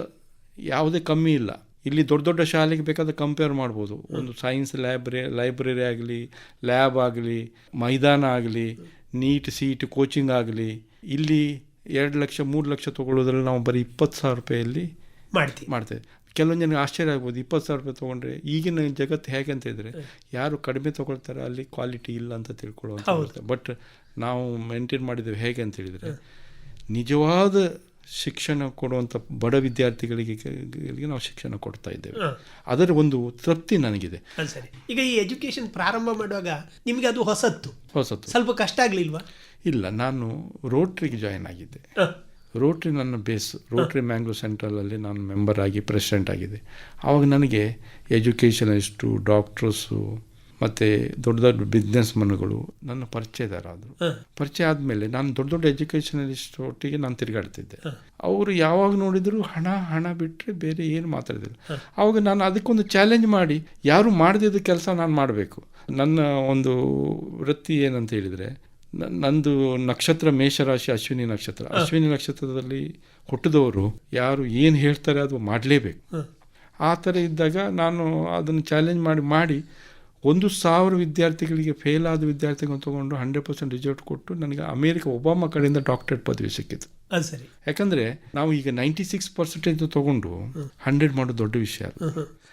ಯಾವುದೇ ಕಮ್ಮಿ ಇಲ್ಲ. ಇಲ್ಲಿ ದೊಡ್ಡ ದೊಡ್ಡ ಶಾಲೆಗೆ ಬೇಕಾದ ಕಂಪೇರ್ ಮಾಡ್ಬೋದು. ಒಂದು ಸೈನ್ಸ್ ಲೈಬ್ರರಿ ಲೈಬ್ರರಿ ಆಗಲಿ ಲ್ಯಾಬ್ ಆಗಲಿ ಮೈದಾನ ಆಗಲಿ ನೀಟ್ ಸೀಟ್ ಕೋಚಿಂಗ್ ಆಗಲಿ ಇಲ್ಲಿ ಎರಡು ಲಕ್ಷ ಮೂರು ಲಕ್ಷ ತೊಗೊಳ್ಳೋದ್ರಲ್ಲಿ ನಾವು ಬರೀ ಇಪ್ಪತ್ತು ಸಾವಿರ ರೂಪಾಯಲ್ಲಿ ಮಾಡ್ತೀವಿ. ಮಾಡ್ತೇವೆ. ಕೆಲವೊಂದು ಜನಕ್ಕೆ ಆಶ್ಚರ್ಯ ಆಗ್ಬೋದು ಇಪ್ಪತ್ತು ಸಾವಿರ ರೂಪಾಯಿ ತೊಗೊಂಡ್ರೆ ಈಗಿನ ಜಗತ್ತು ಹೇಗೆ ಅಂತ ಇದ್ದರೆ ಯಾರು ಕಡಿಮೆ ತೊಗೊಳ್ತಾರೆ ಅಲ್ಲಿ ಕ್ವಾಲಿಟಿ ಇಲ್ಲ ಅಂತ ತಿಳ್ಕೊಳ್ಳುವಂಥ ಬಟ್ ನಾವು ಮೇಂಟೈನ್ ಮಾಡಿದ್ದೇವೆ ಹೇಗೆ ಅಂತ ಹೇಳಿದರೆ ನಿಜವಾದ ಶಿಕ್ಷಣ ಕೊಡುವಂಥ ಬಡ ವಿದ್ಯಾರ್ಥಿಗಳಿಗೆ ನಾವು ಶಿಕ್ಷಣ ಕೊಡ್ತಾ ಇದ್ದೇವೆ. ಅದರ ಒಂದು ತೃಪ್ತಿ ನನಗಿದೆ. ಸರಿ. ಈಗ ಈ ಎಜುಕೇಶನ್ ಪ್ರಾರಂಭ ಮಾಡುವಾಗ ನಿಮಗೆ ಅದು ಹೊಸತ್ತು. ಹೊಸತ್ತು. ಸ್ವಲ್ಪ ಕಷ್ಟ ಆಗಲಿಲ್ವಾ? ಇಲ್ಲ ನಾನು ರೋಟ್ರಿಗೆ ಜಾಯಿನ್ ಆಗಿದ್ದೆ. ರೋಟ್ರಿ ನನ್ನ ಬೇಸ್ ರೋಟ್ರಿ ಮ್ಯಾಂಗ್ಳೂರ್ ಸೆಂಟ್ರಲಲ್ಲಿ ನಾನು ಮೆಂಬರ್ ಆಗಿ ಪ್ರೆಸಿಡೆಂಟ್ ಆಗಿದೆ ಆವಾಗ ನನಗೆ ಎಜುಕೇಷನಿಸ್ಟು ಡಾಕ್ಟ್ರಸ್ಸು ಮತ್ತು ದೊಡ್ಡ ದೊಡ್ಡ ಬಿಸ್ನೆಸ್ ಮನ್ಗಳು ನನ್ನ ಪರಿಚಯದಾರಾದ್ರು. ಪರಿಚಯ ಆದ್ಮೇಲೆ ನಾನು ದೊಡ್ಡ ದೊಡ್ಡ ಎಜುಕೇಷನಲಿಸ್ಟ್ ಒಟ್ಟಿಗೆ ನಾನು ತಿರುಗಾಡ್ತಿದ್ದೆ. ಅವರು ಯಾವಾಗ ನೋಡಿದ್ರು ಹಣ ಹಣ ಬಿಟ್ಟರೆ ಬೇರೆ ಏನು ಮಾತಾಡಿದ್ರು ಅವಾಗ ನಾನು ಅದಕ್ಕೊಂದು ಚಾಲೆಂಜ್ ಮಾಡಿ ಯಾರು ಮಾಡದಿದ್ದ ಕೆಲಸ ನಾನು ಮಾಡಬೇಕು. ನನ್ನ ಒಂದು ವೃತ್ತಿ ಏನಂತ ಹೇಳಿದರೆ ನಂದು ನಕ್ಷತ್ರ ಮೇಷರಾಶಿ ಅಶ್ವಿನಿ ನಕ್ಷತ್ರ. ಅಶ್ವಿನಿ ನಕ್ಷತ್ರದಲ್ಲಿ ಹುಟ್ಟಿದವರು ಯಾರು ಏನು ಹೇಳ್ತಾರೆ ಅದು ಮಾಡಲೇಬೇಕು. ಆ ಥರ ಇದ್ದಾಗ ನಾನು ಅದನ್ನು ಚಾಲೆಂಜ್ ಮಾಡಿ ಮಾಡಿ ಒಂದು ಸಾವಿರ ವಿದ್ಯಾರ್ಥಿಗಳಿಗೆ ಫೇಲ್ ಆದ ವಿದ್ಯಾರ್ಥಿಗಳನ್ನು ತೊಗೊಂಡು ಹಂಡ್ರೆಡ್ ಪರ್ಸೆಂಟ್ ರಿಸಲ್ಟ್ ಕೊಟ್ಟು ನನಗೆ ಅಮೇರಿಕ ಒಬಾಮ ಕಡೆಯಿಂದ ಡಾಕ್ಟರೇಟ್ ಪದವಿ ಸಿಕ್ಕಿತು ಅದು ಸರಿ. ಯಾಕಂದರೆ ನಾವು ಈಗ ನೈಂಟಿ ಸಿಕ್ಸ್ ಪರ್ಸೆಂಟೇಜ್ ತೊಗೊಂಡು ಹಂಡ್ರೆಡ್ ಮಾಡೋದು ದೊಡ್ಡ ವಿಷಯ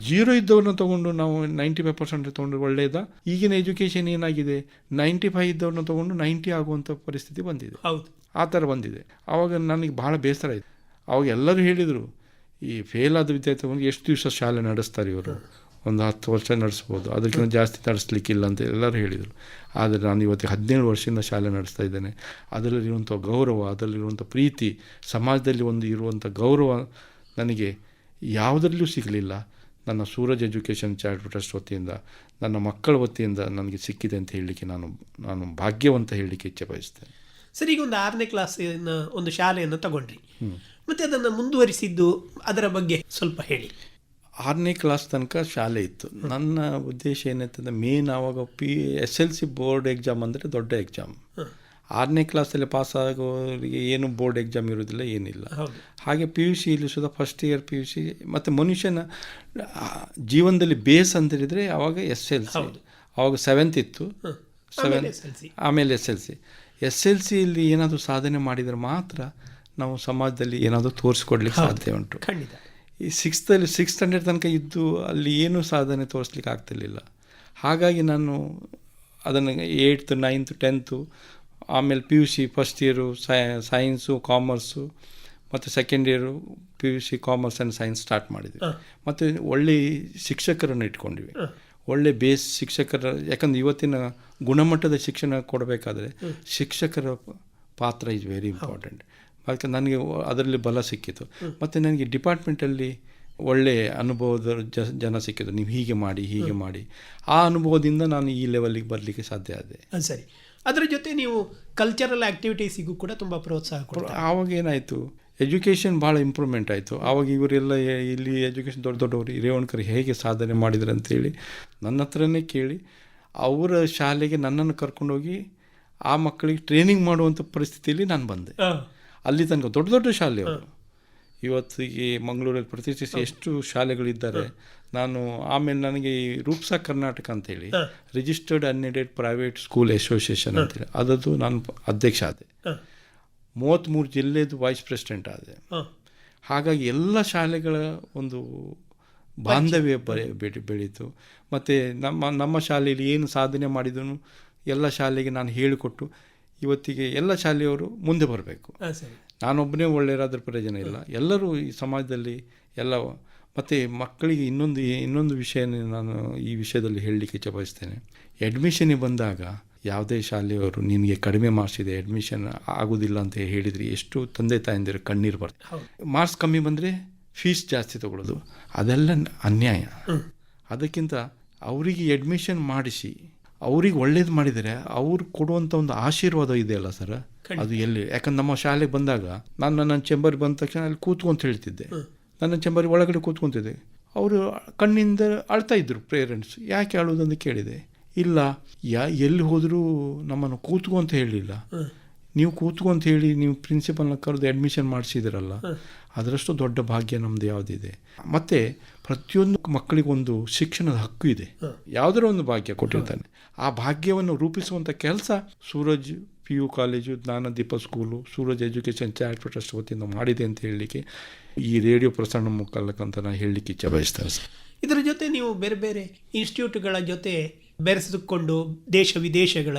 ಜೀರೋ ಇದ್ದವ್ರನ್ನ ತೊಗೊಂಡು ನಾವು ನೈಂಟಿ ಫೈವ್ ಪರ್ಸೆಂಟ್ ತೊಗೊಂಡು ಒಳ್ಳೆಯದ ಈಗಿನ ಎಜುಕೇಷನ್ ಏನಾಗಿದೆ? ನೈಂಟಿ ಫೈವ್ ಇದ್ದವ್ರನ್ನ ತೊಗೊಂಡು ನೈಂಟಿ ಆಗುವಂಥ ಪರಿಸ್ಥಿತಿ ಬಂದಿದೆ. ಹೌದು. ಆ ಥರ ಬಂದಿದೆ. ಆವಾಗ ನನಗೆ ಭಾಳ ಬೇಸರ ಆಯಿತು. ಅವಾಗ ಎಲ್ಲರೂ ಹೇಳಿದರು ಈ ಫೇಲ್ ಆದ ವಿದ್ಯಾರ್ಥಿಗಳಿಗೆ ಎಷ್ಟು ದಿವಸ ಶಾಲೆ ನಡೆಸ್ತಾರೆ ಇವರು? ಒಂದು ಹತ್ತು ವರ್ಷ ನಡೆಸ್ಬೋದು. ಅದಕ್ಕಿಂತ ಜಾಸ್ತಿ ನಡೆಸ್ಲಿಕ್ಕಿಲ್ಲ ಅಂತ ಎಲ್ಲರೂ ಹೇಳಿದರು. ಆದರೆ ನಾನು ಇವತ್ತು ಹದಿನೇಳು ವರ್ಷದಿಂದ ಶಾಲೆ ನಡೆಸ್ತಾ ಇದ್ದೇನೆ. ಅದರಲ್ಲಿರುವಂಥ ಗೌರವ ಅದರಲ್ಲಿರುವಂಥ ಪ್ರೀತಿ ಸಮಾಜದಲ್ಲಿ ಒಂದು ಇರುವಂಥ ಗೌರವ ನನಗೆ ಯಾವುದರಲ್ಲೂ ಸಿಗಲಿಲ್ಲ. ನನ್ನ ಸೂರಜ್ ಎಜುಕೇಷನ್ ಚಾರಿಟಬಲ್ ಟ್ರಸ್ಟ್ ವತಿಯಿಂದ ನನ್ನ ಮಕ್ಕಳ ವತಿಯಿಂದ ನನಗೆ ಸಿಕ್ಕಿದೆ ಅಂತ ಹೇಳಲಿಕ್ಕೆ ನಾನು ನಾನು ಭಾಗ್ಯವಂತ ಹೇಳಲಿಕ್ಕೆ ಇಚ್ಛೆ ಬಯಸ್ತೇನೆ. ಸರ್ ಈಗ ಒಂದು ಆರನೇ ಕ್ಲಾಸಿನ ಒಂದು ಶಾಲೆಯನ್ನು ತಗೊಂಡ್ರಿ. ಮತ್ತೆ ಅದನ್ನು ಮುಂದುವರಿಸಿದ್ದು ಅದರ ಬಗ್ಗೆ ಸ್ವಲ್ಪ ಹೇಳಿ. ಆರನೇ ಕ್ಲಾಸ್ ತನಕ ಶಾಲೆ ಇತ್ತು. ನನ್ನ ಉದ್ದೇಶ ಏನಂತಂದರೆ ಮೇನ್ ಆವಾಗ P S L C board exam ಅಂದರೆ ದೊಡ್ಡ ಎಕ್ಸಾಮ್ ಆರನೇ ಕ್ಲಾಸಲ್ಲಿ ಪಾಸ್ ಆಗೋರಿಗೆ ಏನು ಬೋರ್ಡ್ ಎಕ್ಸಾಮ್ ಇರೋದಿಲ್ಲ ಏನಿಲ್ಲ. ಹಾಗೆ ಪಿ ಯು ಸಿಯಲ್ಲಿ ಸುದ first year P U C ಮತ್ತು ಮನುಷ್ಯನ ಜೀವನದಲ್ಲಿ ಬೇಸ್ ಅಂತ ಹೇಳಿದರೆ ಆವಾಗ ಎಸ್ ಎಲ್ ಸಿ ಆವಾಗ ಸೆವೆಂತ್ ಇತ್ತು. ಸೆವೆನ್. ಆಮೇಲೆ S L C S L ಸಿಯಲ್ಲಿ ಏನಾದರೂ ಸಾಧನೆ ಮಾಡಿದರೆ ಮಾತ್ರ ನಾವು ಸಮಾಜದಲ್ಲಿ ಏನಾದರೂ ತೋರಿಸ್ಕೊಡ್ಲಿಕ್ಕೆ ಸಾಧ್ಯ ಉಂಟು. ಖಂಡಿತ. ಈ ಸಿಕ್ಸ್ತಲ್ಲಿ ಸಿಕ್ಸ್ ಸ್ಟ್ಯಾಂಡರ್ಡ್ ತನಕ ಇದ್ದು ಅಲ್ಲಿ ಏನೂ ಸಾಧನೆ ತೋರಿಸ್ಲಿಕ್ಕೆ ಆಗ್ತಿರ್ಲಿಲ್ಲ. ಹಾಗಾಗಿ ನಾನು ಅದನ್ನು ಏಯ್ತ್ ನೈನ್ತ್ ಟೆಂತು ಆಮೇಲೆ P U C first year science commerce ಮತ್ತು second year P U C commerce and science start ಮಾಡಿದ್ವಿ. ಮತ್ತು ಒಳ್ಳೆ ಶಿಕ್ಷಕರನ್ನು ಇಟ್ಕೊಂಡ್ವಿ. ಒಳ್ಳೆ ಬೇಸ್ ಶಿಕ್ಷಕರ ಯಾಕಂದ್ರೆ ಇವತ್ತಿನ ಗುಣಮಟ್ಟದ ಶಿಕ್ಷಣ ಕೊಡಬೇಕಾದ್ರೆ ಶಿಕ್ಷಕರ ಪಾತ್ರ ಇಸ್ ವೆರಿ ಇಂಪಾರ್ಟೆಂಟ್ ಅದಕ್ಕೆ ನನಗೆ ಅದರಲ್ಲಿ ಬಲ ಸಿಕ್ಕಿತು. ಮತ್ತು ನನಗೆ ಡಿಪಾರ್ಟ್ಮೆಂಟಲ್ಲಿ ಒಳ್ಳೆಯ ಅನುಭವದ ಜ ಜನ ಸಿಕ್ಕಿದ್ರು. ನೀವು ಹೀಗೆ ಮಾಡಿ ಹೀಗೆ ಮಾಡಿ. ಆ ಅನುಭವದಿಂದ ನಾನು ಈ ಲೆವೆಲ್ಲಿಗೆ ಬರಲಿಕ್ಕೆ ಸಾಧ್ಯ ಆದೆ. ಸರಿ. ಅದರ ಜೊತೆ ನೀವು ಕಲ್ಚರಲ್ ಆ್ಯಕ್ಟಿವಿಟೀಸಿಗೂ ಕೂಡ ತುಂಬ ಪ್ರೋತ್ಸಾಹ ಕೊಡ್ತಾರೆ. ಆವಾಗ ಏನಾಯಿತು? ಎಜುಕೇಷನ್ ಭಾಳ ಇಂಪ್ರೂವ್ಮೆಂಟ್ ಆಯಿತು. ಆವಾಗ ಇವರೆಲ್ಲ ಇಲ್ಲಿ ಎಜುಕೇಷನ್ ದೊಡ್ಡ ದೊಡ್ಡವರು ಹಿರೇವಣ್ಕರ್ ಹೇಗೆ ಸಾಧನೆ ಮಾಡಿದ್ರು ಅಂತೇಳಿ ನನ್ನ ಹತ್ರನೇ ಕೇಳಿ ಅವರ ಶಾಲೆಗೆ ನನ್ನನ್ನು ಕರ್ಕೊಂಡೋಗಿ ಆ ಮಕ್ಕಳಿಗೆ ಟ್ರೈನಿಂಗ್ ಮಾಡುವಂಥ ಪರಿಸ್ಥಿತಿಯಲ್ಲಿ ನಾನು ಬಂದೆ. ಅಲ್ಲಿ ತನಕ ದೊಡ್ಡ ದೊಡ್ಡ ಶಾಲೆ ಅವರು ಇವತ್ತಿಗೆ ಮಂಗಳೂರಲ್ಲಿ ಪ್ರತಿಷ್ಠಿಸಿ ಎಷ್ಟು ಶಾಲೆಗಳಿದ್ದಾರೆ. ನಾನು ಆಮೇಲೆ ನನಗೆ ಈ ರೂಪ್ಸಾ ಕರ್ನಾಟಕ ಅಂತೇಳಿ. Registered unaided private school association ಅಂತೇಳಿ. ಅದದ್ದು ನಾನು ಅಧ್ಯಕ್ಷ ಆದೆ. ಮೂವತ್ತ್ಮೂರು ಜಿಲ್ಲೆದು ವೈಸ್ ಪ್ರೆಸಿಡೆಂಟ್ ಆದೆ. ಹಾಗಾಗಿ ಎಲ್ಲ ಶಾಲೆಗಳ ಒಂದು ಬಾಂಧವ್ಯ ಬೆಳೆ ಬೆಳೀತು. ಮತ್ತು ನಮ್ಮ ನಮ್ಮ ಶಾಲೆಯಲ್ಲಿ ಏನು ಸಾಧನೆ ಮಾಡಿದನು ಎಲ್ಲ ಶಾಲೆಗೆ ನಾನು ಹೇಳಿಕೊಟ್ಟು ಇವತ್ತಿಗೆ ಎಲ್ಲ ಶಾಲೆಯವರು ಮುಂದೆ ಬರಬೇಕು. ನಾನೊಬ್ಬನೇ ಒಳ್ಳೆಯರಾದ್ರ ಪ್ರಯೋಜನ ಇಲ್ಲ. ಎಲ್ಲರೂ ಈ ಸಮಾಜದಲ್ಲಿ ಎಲ್ಲ ಮತ್ತು ಮಕ್ಕಳಿಗೆ ಇನ್ನೊಂದು ಇನ್ನೊಂದು ವಿಷಯ ನಾನು ಈ ವಿಷಯದಲ್ಲಿ ಹೇಳಲಿಕ್ಕೆ ಇಚ್ಛೆ ಬಯಸ್ತೇನೆ ಅಡ್ಮಿಷನಿಗೆ ಬಂದಾಗ ಯಾವುದೇ ಶಾಲೆಯವರು ನಿನಗೆ ಕಡಿಮೆ ಮಾರ್ಕ್ಸ್ ಇದೆ ಅಡ್ಮಿಷನ್ ಆಗೋದಿಲ್ಲ ಅಂತ ಹೇಳಿದರೆ ಎಷ್ಟು ತಂದೆ ತಾಯಂದಿರು ಕಣ್ಣೀರು ಬರ್ತದೆ. ಮಾರ್ಕ್ಸ್ ಕಮ್ಮಿ ಬಂದರೆ ಫೀಸ್ ಜಾಸ್ತಿ ತಗೊಳ್ಳೋದು. ಅದೆಲ್ಲ ಅನ್ಯಾಯ. ಅದಕ್ಕಿಂತ ಅವರಿಗೆ ಅಡ್ಮಿಷನ್ ಮಾಡಿಸಿ ಅವ್ರಿಗೆ ಒಳ್ಳೇದು ಮಾಡಿದರೆ ಅವ್ರು ಕೊಡುವಂಥ ಒಂದು ಆಶೀರ್ವಾದ ಇದೆಯಲ್ಲ ಸರ್? ಅದು ಎಲ್ಲಿ? ಯಾಕಂದ್ರೆ ನಮ್ಮ ಶಾಲೆಗೆ ಬಂದಾಗ ನಾನು ನನ್ನ ಚೆಂಬರ್ ಬಂದ ತಕ್ಷಣ ಅಲ್ಲಿ ಕೂತ್ಕೊಂತ ಅಂತ ಹೇಳ್ತಿದ್ದೆ ನನ್ನ ಚೆಂಬರ್ ಒಳಗಡೆ ಕೂತ್ಕೊಂತಿದ್ದೆ. ಅವರು ಕಣ್ಣಿಂದ ಅಳ್ತಾ ಇದ್ರು ಪೇರೆಂಟ್ಸ್ ಯಾಕೆ ಅಳೋದು ಕೇಳಿದೆ. ಇಲ್ಲ ಯಾ ಎಲ್ಲಿ ಹೋದರೂ ನಮ್ಮನ್ನು ಕೂತ್ಕೊ ಅಂತ ಹೇಳಿಲ್ಲ. ನೀವು ಕೂತ್ಕೊ ಅಂತ ಹೇಳಿ ನೀವು ಪ್ರಿನ್ಸಿಪಲ್ನ ಕರೆದು ಅಡ್ಮಿಷನ್ ಮಾಡಿಸಿದಿರಲ್ಲ. ಅದರಷ್ಟು ದೊಡ್ಡ ಭಾಗ್ಯ ನಮ್ಮದು ಯಾವುದಿದೆ. ಮತ್ತು ಪ್ರತಿಯೊಂದು ಮಕ್ಕಳಿಗೊಂದು ಶಿಕ್ಷಣದ ಹಕ್ಕು ಇದೆ. ಯಾವುದರ ಒಂದು ಭಾಗ್ಯ ಕೊಟ್ಟಿರ್ತಾನೆ. ಆ ಭಾಗ್ಯವನ್ನು ರೂಪಿಸುವಂಥ ಕೆಲಸ Suraj P U college Jnanadeepa school Suraj education charitable trust ವತಿಯಿಂದ ಮಾಡಿದೆ ಅಂತ ಹೇಳಲಿಕ್ಕೆ ಈ ರೇಡಿಯೋ ಪ್ರಸರಣ ಮೂಲಕ ಅಂತ ನಾನು ಹೇಳಲಿಕ್ಕೆ ಇಚ್ಛೆ ಬಯಸ್ತೇನೆ ಸರ್. ಇದರ ಜೊತೆ ನೀವು ಬೇರೆ ಬೇರೆ ಇನ್ಸ್ಟಿಟ್ಯೂಟ್ಗಳ ಜೊತೆ ಬೆರೆಸಿಕೊಂಡು ದೇಶ ವಿದೇಶಗಳ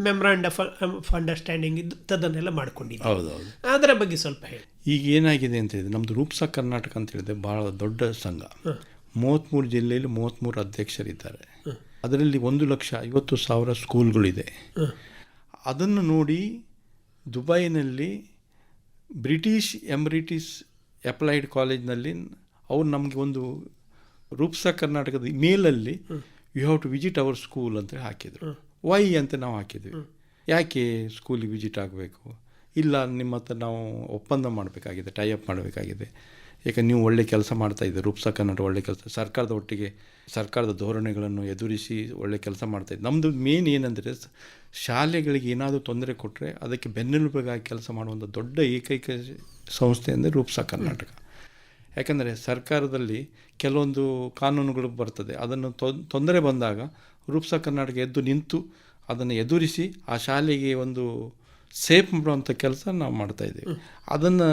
ಮೆಮ್ರಾಂಡ್ ಆಫ್ ಅಂಡರ್ಸ್ಟ್ಯಾಂಡಿಂಗ್ ಇಂಥದ್ದನ್ನೆಲ್ಲ ಮಾಡ್ಕೊಂಡಿದ್ದೀವಿ ಹೌದು ಅದರ ಬಗ್ಗೆ ಸ್ವಲ್ಪ ಹೇಳಿ. ಈಗ ಏನಾಗಿದೆ ಅಂತ ಹೇಳಿದ್ರೆ ನಮ್ಮದು ರೂಪ್ಸ ಕರ್ನಾಟಕ ಅಂತ ಹೇಳಿದ್ರೆ ಭಾಳ ದೊಡ್ಡ ಸಂಘ. ಮೂವತ್ತ್ಮೂರು ಜಿಲ್ಲೆಯಲ್ಲಿ ಮೂವತ್ತ್ಮೂರು ಅಧ್ಯಕ್ಷರಿದ್ದಾರೆ. ಅದರಲ್ಲಿ ಒಂದು ಲಕ್ಷ ಐವತ್ತು ಸಾವಿರ ಸ್ಕೂಲ್ಗಳಿದೆ. ಅದನ್ನು ನೋಡಿ ದುಬೈನಲ್ಲಿ ಬ್ರಿಟಿಷ್ ಎಮ್ರಿಟಿಸ್ ಅಪ್ಲೈಡ್ ಕಾಲೇಜ್ನಲ್ಲಿ ಅವ್ರು ನಮಗೆ ಒಂದು ರೂಪ್ಸ ಕರ್ನಾಟಕದ ಮೇಲಲ್ಲಿ you have to visit our school ಅಂತ ಹಾಕಿದರು. ವೈ ಅಂತ ನಾವು ಹಾಕಿದ್ವಿ. ಯಾಕೆ ಸ್ಕೂಲಿಗೆ ವಿಸಿಟ್ ಆಗಬೇಕು? ಇಲ್ಲ ನಿಮ್ಮ ಹತ್ರ ನಾವು ಒಪ್ಪಂದ ಮಾಡಬೇಕಾಗಿದೆ ಟೈ ಅಪ್ ಮಾಡಬೇಕಾಗಿದೆ. ಯಾಕೆ ನೀವು ಒಳ್ಳೆ ಕೆಲಸ ಮಾಡ್ತಾ ಇದ್ದೀರಿ, ರೂಪ್ಸಾ ಕನ್ನಡ ಒಳ್ಳೆ ಕೆಲಸ, ಸರ್ಕಾರದ ಒಟ್ಟಿಗೆ ಸರ್ಕಾರದ ಧೋರಣೆಗಳನ್ನು ಎದುರಿಸಿ ಒಳ್ಳೆ ಕೆಲಸ ಮಾಡ್ತಾಯಿದ್ದೆ ನಮ್ಮದು ಮೇನ್ ಏನಂದರೆ, ಶಾಲೆಗಳಿಗೆ ಏನಾದರೂ ತೊಂದರೆ ಕೊಟ್ಟರೆ ಅದಕ್ಕೆ ಬೆನ್ನೆಲುಬಾಗಿ ಕೆಲಸ ಮಾಡುವಂಥ ದೊಡ್ಡ ಏಕೈಕ ಸಂಸ್ಥೆ ಅಂದರೆ ರೂಪ್ಸಾ ಕರ್ನಾಟಕ. ಯಾಕಂದರೆ ಸರ್ಕಾರದಲ್ಲಿ ಕೆಲವೊಂದು ಕಾನೂನುಗಳು ಬರ್ತದೆ, ಅದನ್ನು ತೊಂದರೆ ಬಂದಾಗ ರೂಪ್ಸಾ ಕರ್ನಾಟಕ ಎದ್ದು ನಿಂತು ಅದನ್ನು ಎದುರಿಸಿ ಆ ಶಾಲೆಗೆ ಒಂದು ಸೇಫ್ ಮಾಡುವಂಥ ಕೆಲಸ ನಾವು ಮಾಡ್ತಾ ಇದ್ದೀವಿ. ಅದನ್ನು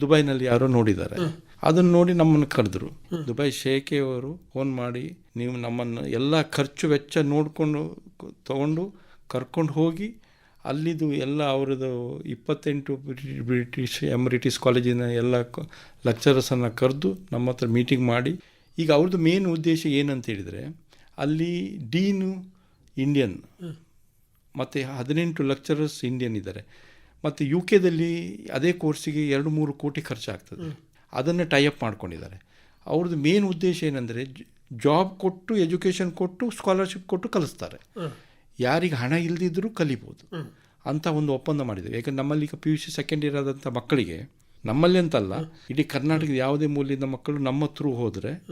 ದುಬೈನಲ್ಲಿ ಯಾರೋ ನೋಡಿದ್ದಾರೆ. ಅದನ್ನು ನೋಡಿ ನಮ್ಮನ್ನು ಕರೆದ್ರು. ದುಬೈ ಶೇಖೆಯವರು ಫೋನ್ ಮಾಡಿ ನೀವು ನಮ್ಮನ್ನು ಎಲ್ಲ ಖರ್ಚು ವೆಚ್ಚ ನೋಡಿಕೊಂಡು ತಗೊಂಡು ಕರ್ಕೊಂಡು ಹೋಗಿ ಅಲ್ಲಿದು ಎಲ್ಲ ಅವರದು ಇಪ್ಪತ್ತೆಂಟು ಬ್ರಿಟಿ- ಬ್ರಿಟಿಷ್ ಎಮ್ರಿಟಿಸ್ ಕಾಲೇಜಿನ ಎಲ್ಲ ಲೆಕ್ಚರರ್ಸನ್ನು ಕರೆದು ನಮ್ಮ ಹತ್ರ ಮೀಟಿಂಗ್ ಮಾಡಿ. ಈಗ ಅವ್ರದ್ದು ಮೇನ್ ಉದ್ದೇಶ ಏನಂತ ಹೇಳಿದರೆ ಅಲ್ಲಿ ಡೀನು ಇಂಡಿಯನ್ ಮತ್ತು ಹದಿನೆಂಟು ಲೆಕ್ಚರರ್ಸ್ ಇಂಡಿಯನ್ ಇದ್ದಾರೆ. ಮತ್ತು ಯು ಕೆದಲ್ಲಿ ಅದೇ ಕೋರ್ಸಿಗೆ ಎರಡು ಮೂರು ಕೋಟಿ ಖರ್ಚಾಗ್ತದೆ. ಅದನ್ನು ಟೈಅಪ್ ಮಾಡ್ಕೊಂಡಿದ್ದಾರೆ. ಅವ್ರದ್ದು ಮೇನ್ ಉದ್ದೇಶ ಏನಂದರೆ ಜಾಬ್ ಕೊಟ್ಟು ಎಜುಕೇಷನ್ ಕೊಟ್ಟು ಸ್ಕಾಲರ್ಶಿಪ್ ಕೊಟ್ಟು ಕಲಿಸ್ತಾರೆ. ಯಾರಿಗೆ ಹಣ ಇಲ್ಲದಿದ್ದರೂ ಕಲಿಬೋದು. ಅಂತ ಒಂದು ಒಪ್ಪಂದ ಮಾಡಿದ್ದೇವೆ ಯಾಕಂದ್ರೆ ನಮ್ಮಲ್ಲಿ ಈಗ P U C second year ಆದಂಥ ಮಕ್ಕಳಿಗೆ ನಮ್ಮಲ್ಲಿ ಅಂತಲ್ಲ ಇಡೀ ಕರ್ನಾಟಕದ ಯಾವುದೇ ಮೂಲದ ಮಕ್ಕಳು ನಮ್ಮ ಥ್ರೂ ಹೋದರೆ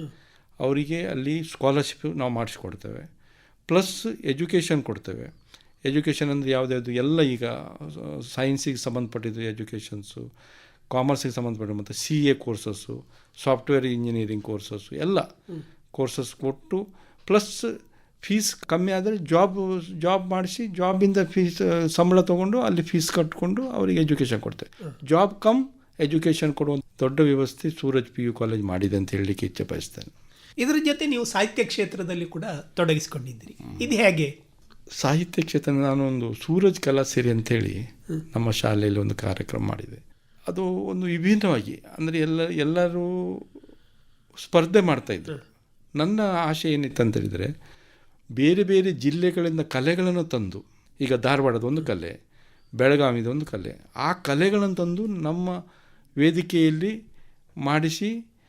ಅವರಿಗೆ ಅಲ್ಲಿ ಸ್ಕಾಲರ್ಶಿಪ್ ನಾವು ಮಾಡಿಸ್ಕೊಡ್ತೇವೆ. ಪ್ಲಸ್ ಎಜುಕೇಷನ್ ಕೊಡ್ತೇವೆ. ಎಜುಕೇಷನ್ ಅಂದರೆ ಯಾವುದ್ಯಾವುದು ಎಲ್ಲ ಈಗ ಸೈನ್ಸಿಗೆ ಸಂಬಂಧಪಟ್ಟಿದ್ದು ಎಜುಕೇಷನ್ಸು ಕಾಮರ್ಸಿಗೆ ಸಂಬಂಧಪಟ್ಟ ಮತ್ತು C A courses software engineering courses ಎಲ್ಲ ಕೋರ್ಸಸ್ ಕೊಟ್ಟು ಪ್ಲಸ್ ಫೀಸ್ ಕಮ್ಮಿ ಆದರೆ ಜಾಬ್ ಜಾಬ್ ಮಾಡಿಸಿ ಜಾಬಿಂದ ಫೀಸ್ ಸಂಬಳ ತೊಗೊಂಡು ಅಲ್ಲಿ ಫೀಸ್ ಕಟ್ಕೊಂಡು ಅವರಿಗೆ ಎಜುಕೇಷನ್ ಕೊಡ್ತೇವೆ. ಜಾಬ್ ಕಮ್ ಎಜುಕೇಷನ್ ಕೊಡುವಂಥ ದೊಡ್ಡ ವ್ಯವಸ್ಥೆ ಸೂರಜ್ ಪಿ ಯು ಕಾಲೇಜ್ ಮಾಡಿದೆ ಅಂತ ಹೇಳಲಿಕ್ಕೆ ಇಚ್ಛೆ ಬಯಸ್ತೇನೆ ಇದರ ಜೊತೆ ನೀವು ಸಾಹಿತ್ಯ ಕ್ಷೇತ್ರದಲ್ಲಿ ಕೂಡ ತೊಡಗಿಸಿಕೊಂಡಿದ್ದೀರಿ. ಇದು ಹೇಗೆ? ಸಾಹಿತ್ಯ ಕ್ಷೇತ್ರ ನಾನೊಂದು ಸೂರಜ್ ಕಲಾ ಸೇರಿ ಅಂತೇಳಿ ನಮ್ಮ ಶಾಲೆಯಲ್ಲಿ ಒಂದು ಕಾರ್ಯಕ್ರಮ ಮಾಡಿದೆ. ಅದು ಒಂದು ವಿಭಿನ್ನವಾಗಿ, ಅಂದರೆ ಎಲ್ಲ, ಎಲ್ಲರೂ ಸ್ಪರ್ಧೆ ಮಾಡ್ತಾಯಿದ್ರು ನನ್ನ ಆಶೆ ಏನಿತ್ತು ಅಂತ ಹೇಳಿದರೆ, ಬೇರೆ ಬೇರೆ ಜಿಲ್ಲೆಗಳಿಂದ ಕಲೆಗಳನ್ನು ತಂದು, ಈಗ ಧಾರವಾಡದ ಒಂದು ಕಲೆ, ಬೆಳಗಾವಿದ ಒಂದು ಕಲೆ, ಆ ಕಲೆಗಳನ್ನು ತಂದು ನಮ್ಮ ವೇದಿಕೆಯಲ್ಲಿ ಮಾಡಿಸಿ,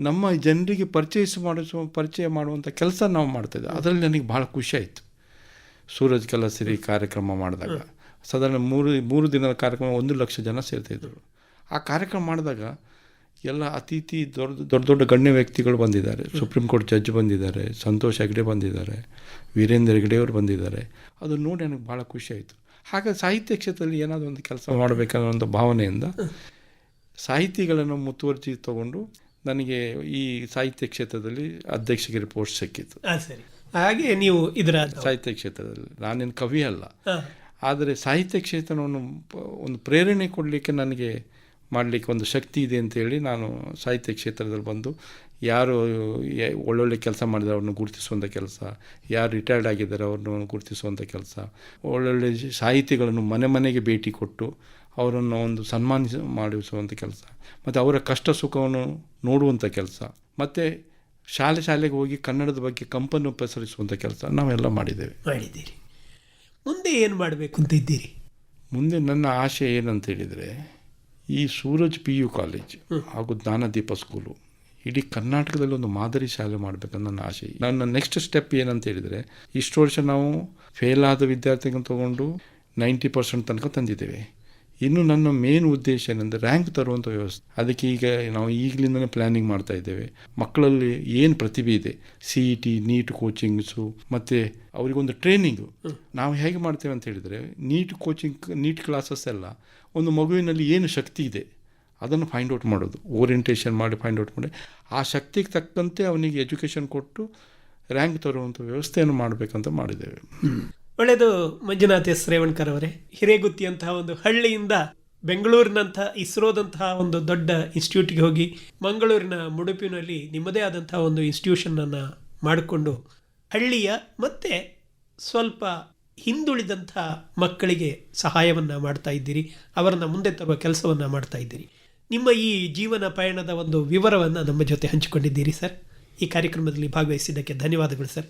ನಮ್ಮ ಜನರಿಗೆ ಪರಿಚಯಿಸಿ ಮಾಡಿಸುವ ಪರಿಚಯ ಮಾಡುವಂಥ ಕೆಲಸ ನಾವು ಮಾಡ್ತಾಯಿದ್ದೆ ಅದರಲ್ಲಿ ನನಗೆ ಭಾಳ ಖುಷಿ ಆಯಿತು. ಸೂರಜ್ ಕಲಸಿರಿ ಕಾರ್ಯಕ್ರಮ ಮಾಡಿದಾಗ ಸಾಧಾರಣ ಮೂರು ಮೂರು ದಿನದ ಕಾರ್ಯಕ್ರಮ ಒಂದು ಲಕ್ಷ ಜನ ಸೇರ್ತಾಯಿದ್ರು ಆ ಕಾರ್ಯಕ್ರಮ ಮಾಡಿದಾಗ ಎಲ್ಲ ಅತಿಥಿ ದೊಡ್ಡ ದೊಡ್ಡ ದೊಡ್ಡ ಗಣ್ಯ ವ್ಯಕ್ತಿಗಳು ಬಂದಿದ್ದಾರೆ. ಸುಪ್ರೀಂ ಕೋರ್ಟ್ ಜಡ್ಜ್ ಬಂದಿದ್ದಾರೆ. ಸಂತೋಷ್ ಹೆಗ್ಡೆ ಬಂದಿದ್ದಾರೆ. ವೀರೇಂದ್ರ ಹೆಗ್ಡೆ ಅವರು ಬಂದಿದ್ದಾರೆ. ಅದು ನೋಡಿ ನನಗೆ ಭಾಳ ಖುಷಿ ಆಯಿತು. ಹಾಗಾಗಿ ಸಾಹಿತ್ಯ ಕ್ಷೇತ್ರದಲ್ಲಿ ಏನಾದರೂ ಒಂದು ಕೆಲಸ ಮಾಡಬೇಕನ್ನೋ ಒಂದು ಭಾವನೆಯಿಂದ ಸಾಹಿತಿಗಳನ್ನು ಮುತುವರ್ಜಿ ತಗೊಂಡು ನನಗೆ ಈ ಸಾಹಿತ್ಯ ಕ್ಷೇತ್ರದಲ್ಲಿ ಅಧ್ಯಕ್ಷಗಿರಿ ಪೋಸ್ಟ್ ಸಿಕ್ಕಿತ್ತು ಸರಿ. ಹಾಗೆ ನೀವು ಇದರ ಸಾಹಿತ್ಯ ಕ್ಷೇತ್ರದಲ್ಲಿ. ನಾನೇನು ಕವಿ ಅಲ್ಲ. ಆದರೆ ಸಾಹಿತ್ಯ ಕ್ಷೇತ್ರವನ್ನು ಒಂದು ಪ್ರೇರಣೆ ಕೊಡಲಿಕ್ಕೆ ನನಗೆ ಮಾಡಲಿಕ್ಕೆ ಒಂದು ಶಕ್ತಿ ಇದೆ ಅಂತೇಳಿ ನಾನು ಸಾಹಿತ್ಯ ಕ್ಷೇತ್ರದಲ್ಲಿ ಬಂದು ಯಾರು ಒಳ್ಳೊಳ್ಳೆ ಕೆಲಸ ಮಾಡಿದ್ರೆ ಅವ್ರನ್ನ ಗುರುತಿಸುವಂಥ ಕೆಲಸ ಯಾರು ರಿಟೈರ್ಡ್ ಆಗಿದ್ದಾರೆ ಅವ್ರನ್ನ ಗುರುತಿಸುವಂಥ ಕೆಲಸ ಒಳ್ಳೊಳ್ಳೆ ಸಾಹಿತಿಗಳನ್ನು ಮನೆ ಮನೆಗೆ ಭೇಟಿ ಕೊಟ್ಟು ಅವರನ್ನು ಒಂದು ಸನ್ಮಾನಿಸ ಮಾಡಿಸುವಂಥ ಕೆಲಸ ಮತ್ತು ಅವರ ಕಷ್ಟ ಸುಖವನ್ನು ನೋಡುವಂಥ ಕೆಲಸ ಮತ್ತು ಶಾಲೆ ಶಾಲೆಗೆ ಹೋಗಿ ಕನ್ನಡದ ಬಗ್ಗೆ ಕಂಪನ್ನು ಪ್ರಸರಿಸುವಂಥ ಕೆಲಸ ನಾವೆಲ್ಲ ಮಾಡಿದ್ದೇವೆ. ಮಾಡಿದ್ದೀರಿ. ಮುಂದೆ ಏನು ಮಾಡಬೇಕು ಅಂತ ಇದ್ದೀರಿ? ಮುಂದೆ ನನ್ನ ಆಶೆ ಏನಂತ ಹೇಳಿದರೆ ಈ ಸೂರಜ್ ಪಿ ಯು ಕಾಲೇಜ್ ಹಾಗೂ ಜ್ಞಾನದೀಪ ಸ್ಕೂಲು ಇಡೀ ಕರ್ನಾಟಕದಲ್ಲಿ ಒಂದು ಮಾದರಿ ಶಾಲೆ ಮಾಡಬೇಕಂತ ನನ್ನ ಆಸೆ ನನ್ನ ನೆಕ್ಸ್ಟ್ ಸ್ಟೆಪ್ ಏನಂತ ಹೇಳಿದರೆ ಇಷ್ಟು ವರ್ಷ ನಾವು ಫೇಲ್ ಆದ ವಿದ್ಯಾರ್ಥಿಗಳನ್ನ ತೊಗೊಂಡು ನೈಂಟಿ ಪರ್ಸೆಂಟ್ ತನಕ ತಂದಿದ್ದೇವೆ. ಇನ್ನು ನನ್ನ ಮೇನ್ ಉದ್ದೇಶ ಏನಂದರೆ ರ್ಯಾಂಕ್ ತರುವಂಥ ವ್ಯವಸ್ಥೆ. ಅದಕ್ಕೆ ಈಗ ನಾವು ಈಗಲಿಂದನೇ ಪ್ಲ್ಯಾನಿಂಗ್ ಮಾಡ್ತಾ ಇದ್ದೇವೆ. ಮಕ್ಕಳಲ್ಲಿ ಏನು ಪ್ರತಿಭೆ ಇದೆ? C E T NEET coachings ಮತ್ತು ಅವರಿಗೊಂದು ಟ್ರೈನಿಂಗು ನಾವು ಹೇಗೆ ಮಾಡ್ತೇವೆ ಅಂತ ಹೇಳಿದರೆ ನೀಟ್ ಕೋಚಿಂಗ್ ನೀಟ್ ಕ್ಲಾಸಸ್ ಎಲ್ಲ ಒಂದು ಮಗುವಿನಲ್ಲಿ ಏನು ಶಕ್ತಿ ಇದೆ ಅದನ್ನು ಫೈಂಡ್ ಔಟ್ ಮಾಡೋದು. ಓರಿಯಂಟೇಷನ್ ಮಾಡಿ ಫೈಂಡ್ ಔಟ್ ಮಾಡಿ. ಆ ಶಕ್ತಿಗೆ ತಕ್ಕಂತೆ ಅವನಿಗೆ ಎಜುಕೇಷನ್ ಕೊಟ್ಟು ರ್ಯಾಂಕ್ ತರುವಂಥ ವ್ಯವಸ್ಥೆಯನ್ನು ಮಾಡಬೇಕಂತ ಮಾಡಿದ್ದೇವೆ. ಒಳ್ಳೆಯದು ಮಂಜುನಾಥ್ ಎಸ್ ರೇವಣ್ಕರ್ ಅವರೇ. ಹಿರೇಗುತ್ತಿಯಂತಹ ಒಂದು ಹಳ್ಳಿಯಿಂದ ಬೆಂಗಳೂರಿನಂತಹ ಇಸ್ರೋದಂತಹ ಒಂದು ದೊಡ್ಡ ಇನ್ಸ್ಟಿಟ್ಯೂಟ್ಗೆ ಹೋಗಿ ಮಂಗಳೂರಿನ ಮುಡುಪಿನಲ್ಲಿ ನಿಮ್ಮದೇ ಆದಂತಹ ಒಂದು ಇನ್ಸ್ಟಿಟ್ಯೂಷನನ್ನು ಮಾಡಿಕೊಂಡು ಹಳ್ಳಿಯ ಮತ್ತು ಸ್ವಲ್ಪ ಹಿಂದುಳಿದಂಥ ಮಕ್ಕಳಿಗೆ ಸಹಾಯವನ್ನು ಮಾಡ್ತಾ ಇದ್ದೀರಿ. ಅವರನ್ನು ಮುಂದೆ ತರುವ ಕೆಲಸವನ್ನು ಮಾಡ್ತಾ ಇದ್ದೀರಿ. ನಿಮ್ಮ ಈ ಜೀವನ ಪಯಣದ ಒಂದು ವಿವರವನ್ನು ನಮ್ಮ ಜೊತೆ ಹಂಚಿಕೊಂಡಿದ್ದೀರಿ ಸರ್. ಈ ಕಾರ್ಯಕ್ರಮದಲ್ಲಿ ಭಾಗವಹಿಸಿದ್ದಕ್ಕೆ ಧನ್ಯವಾದಗಳು ಸರ್.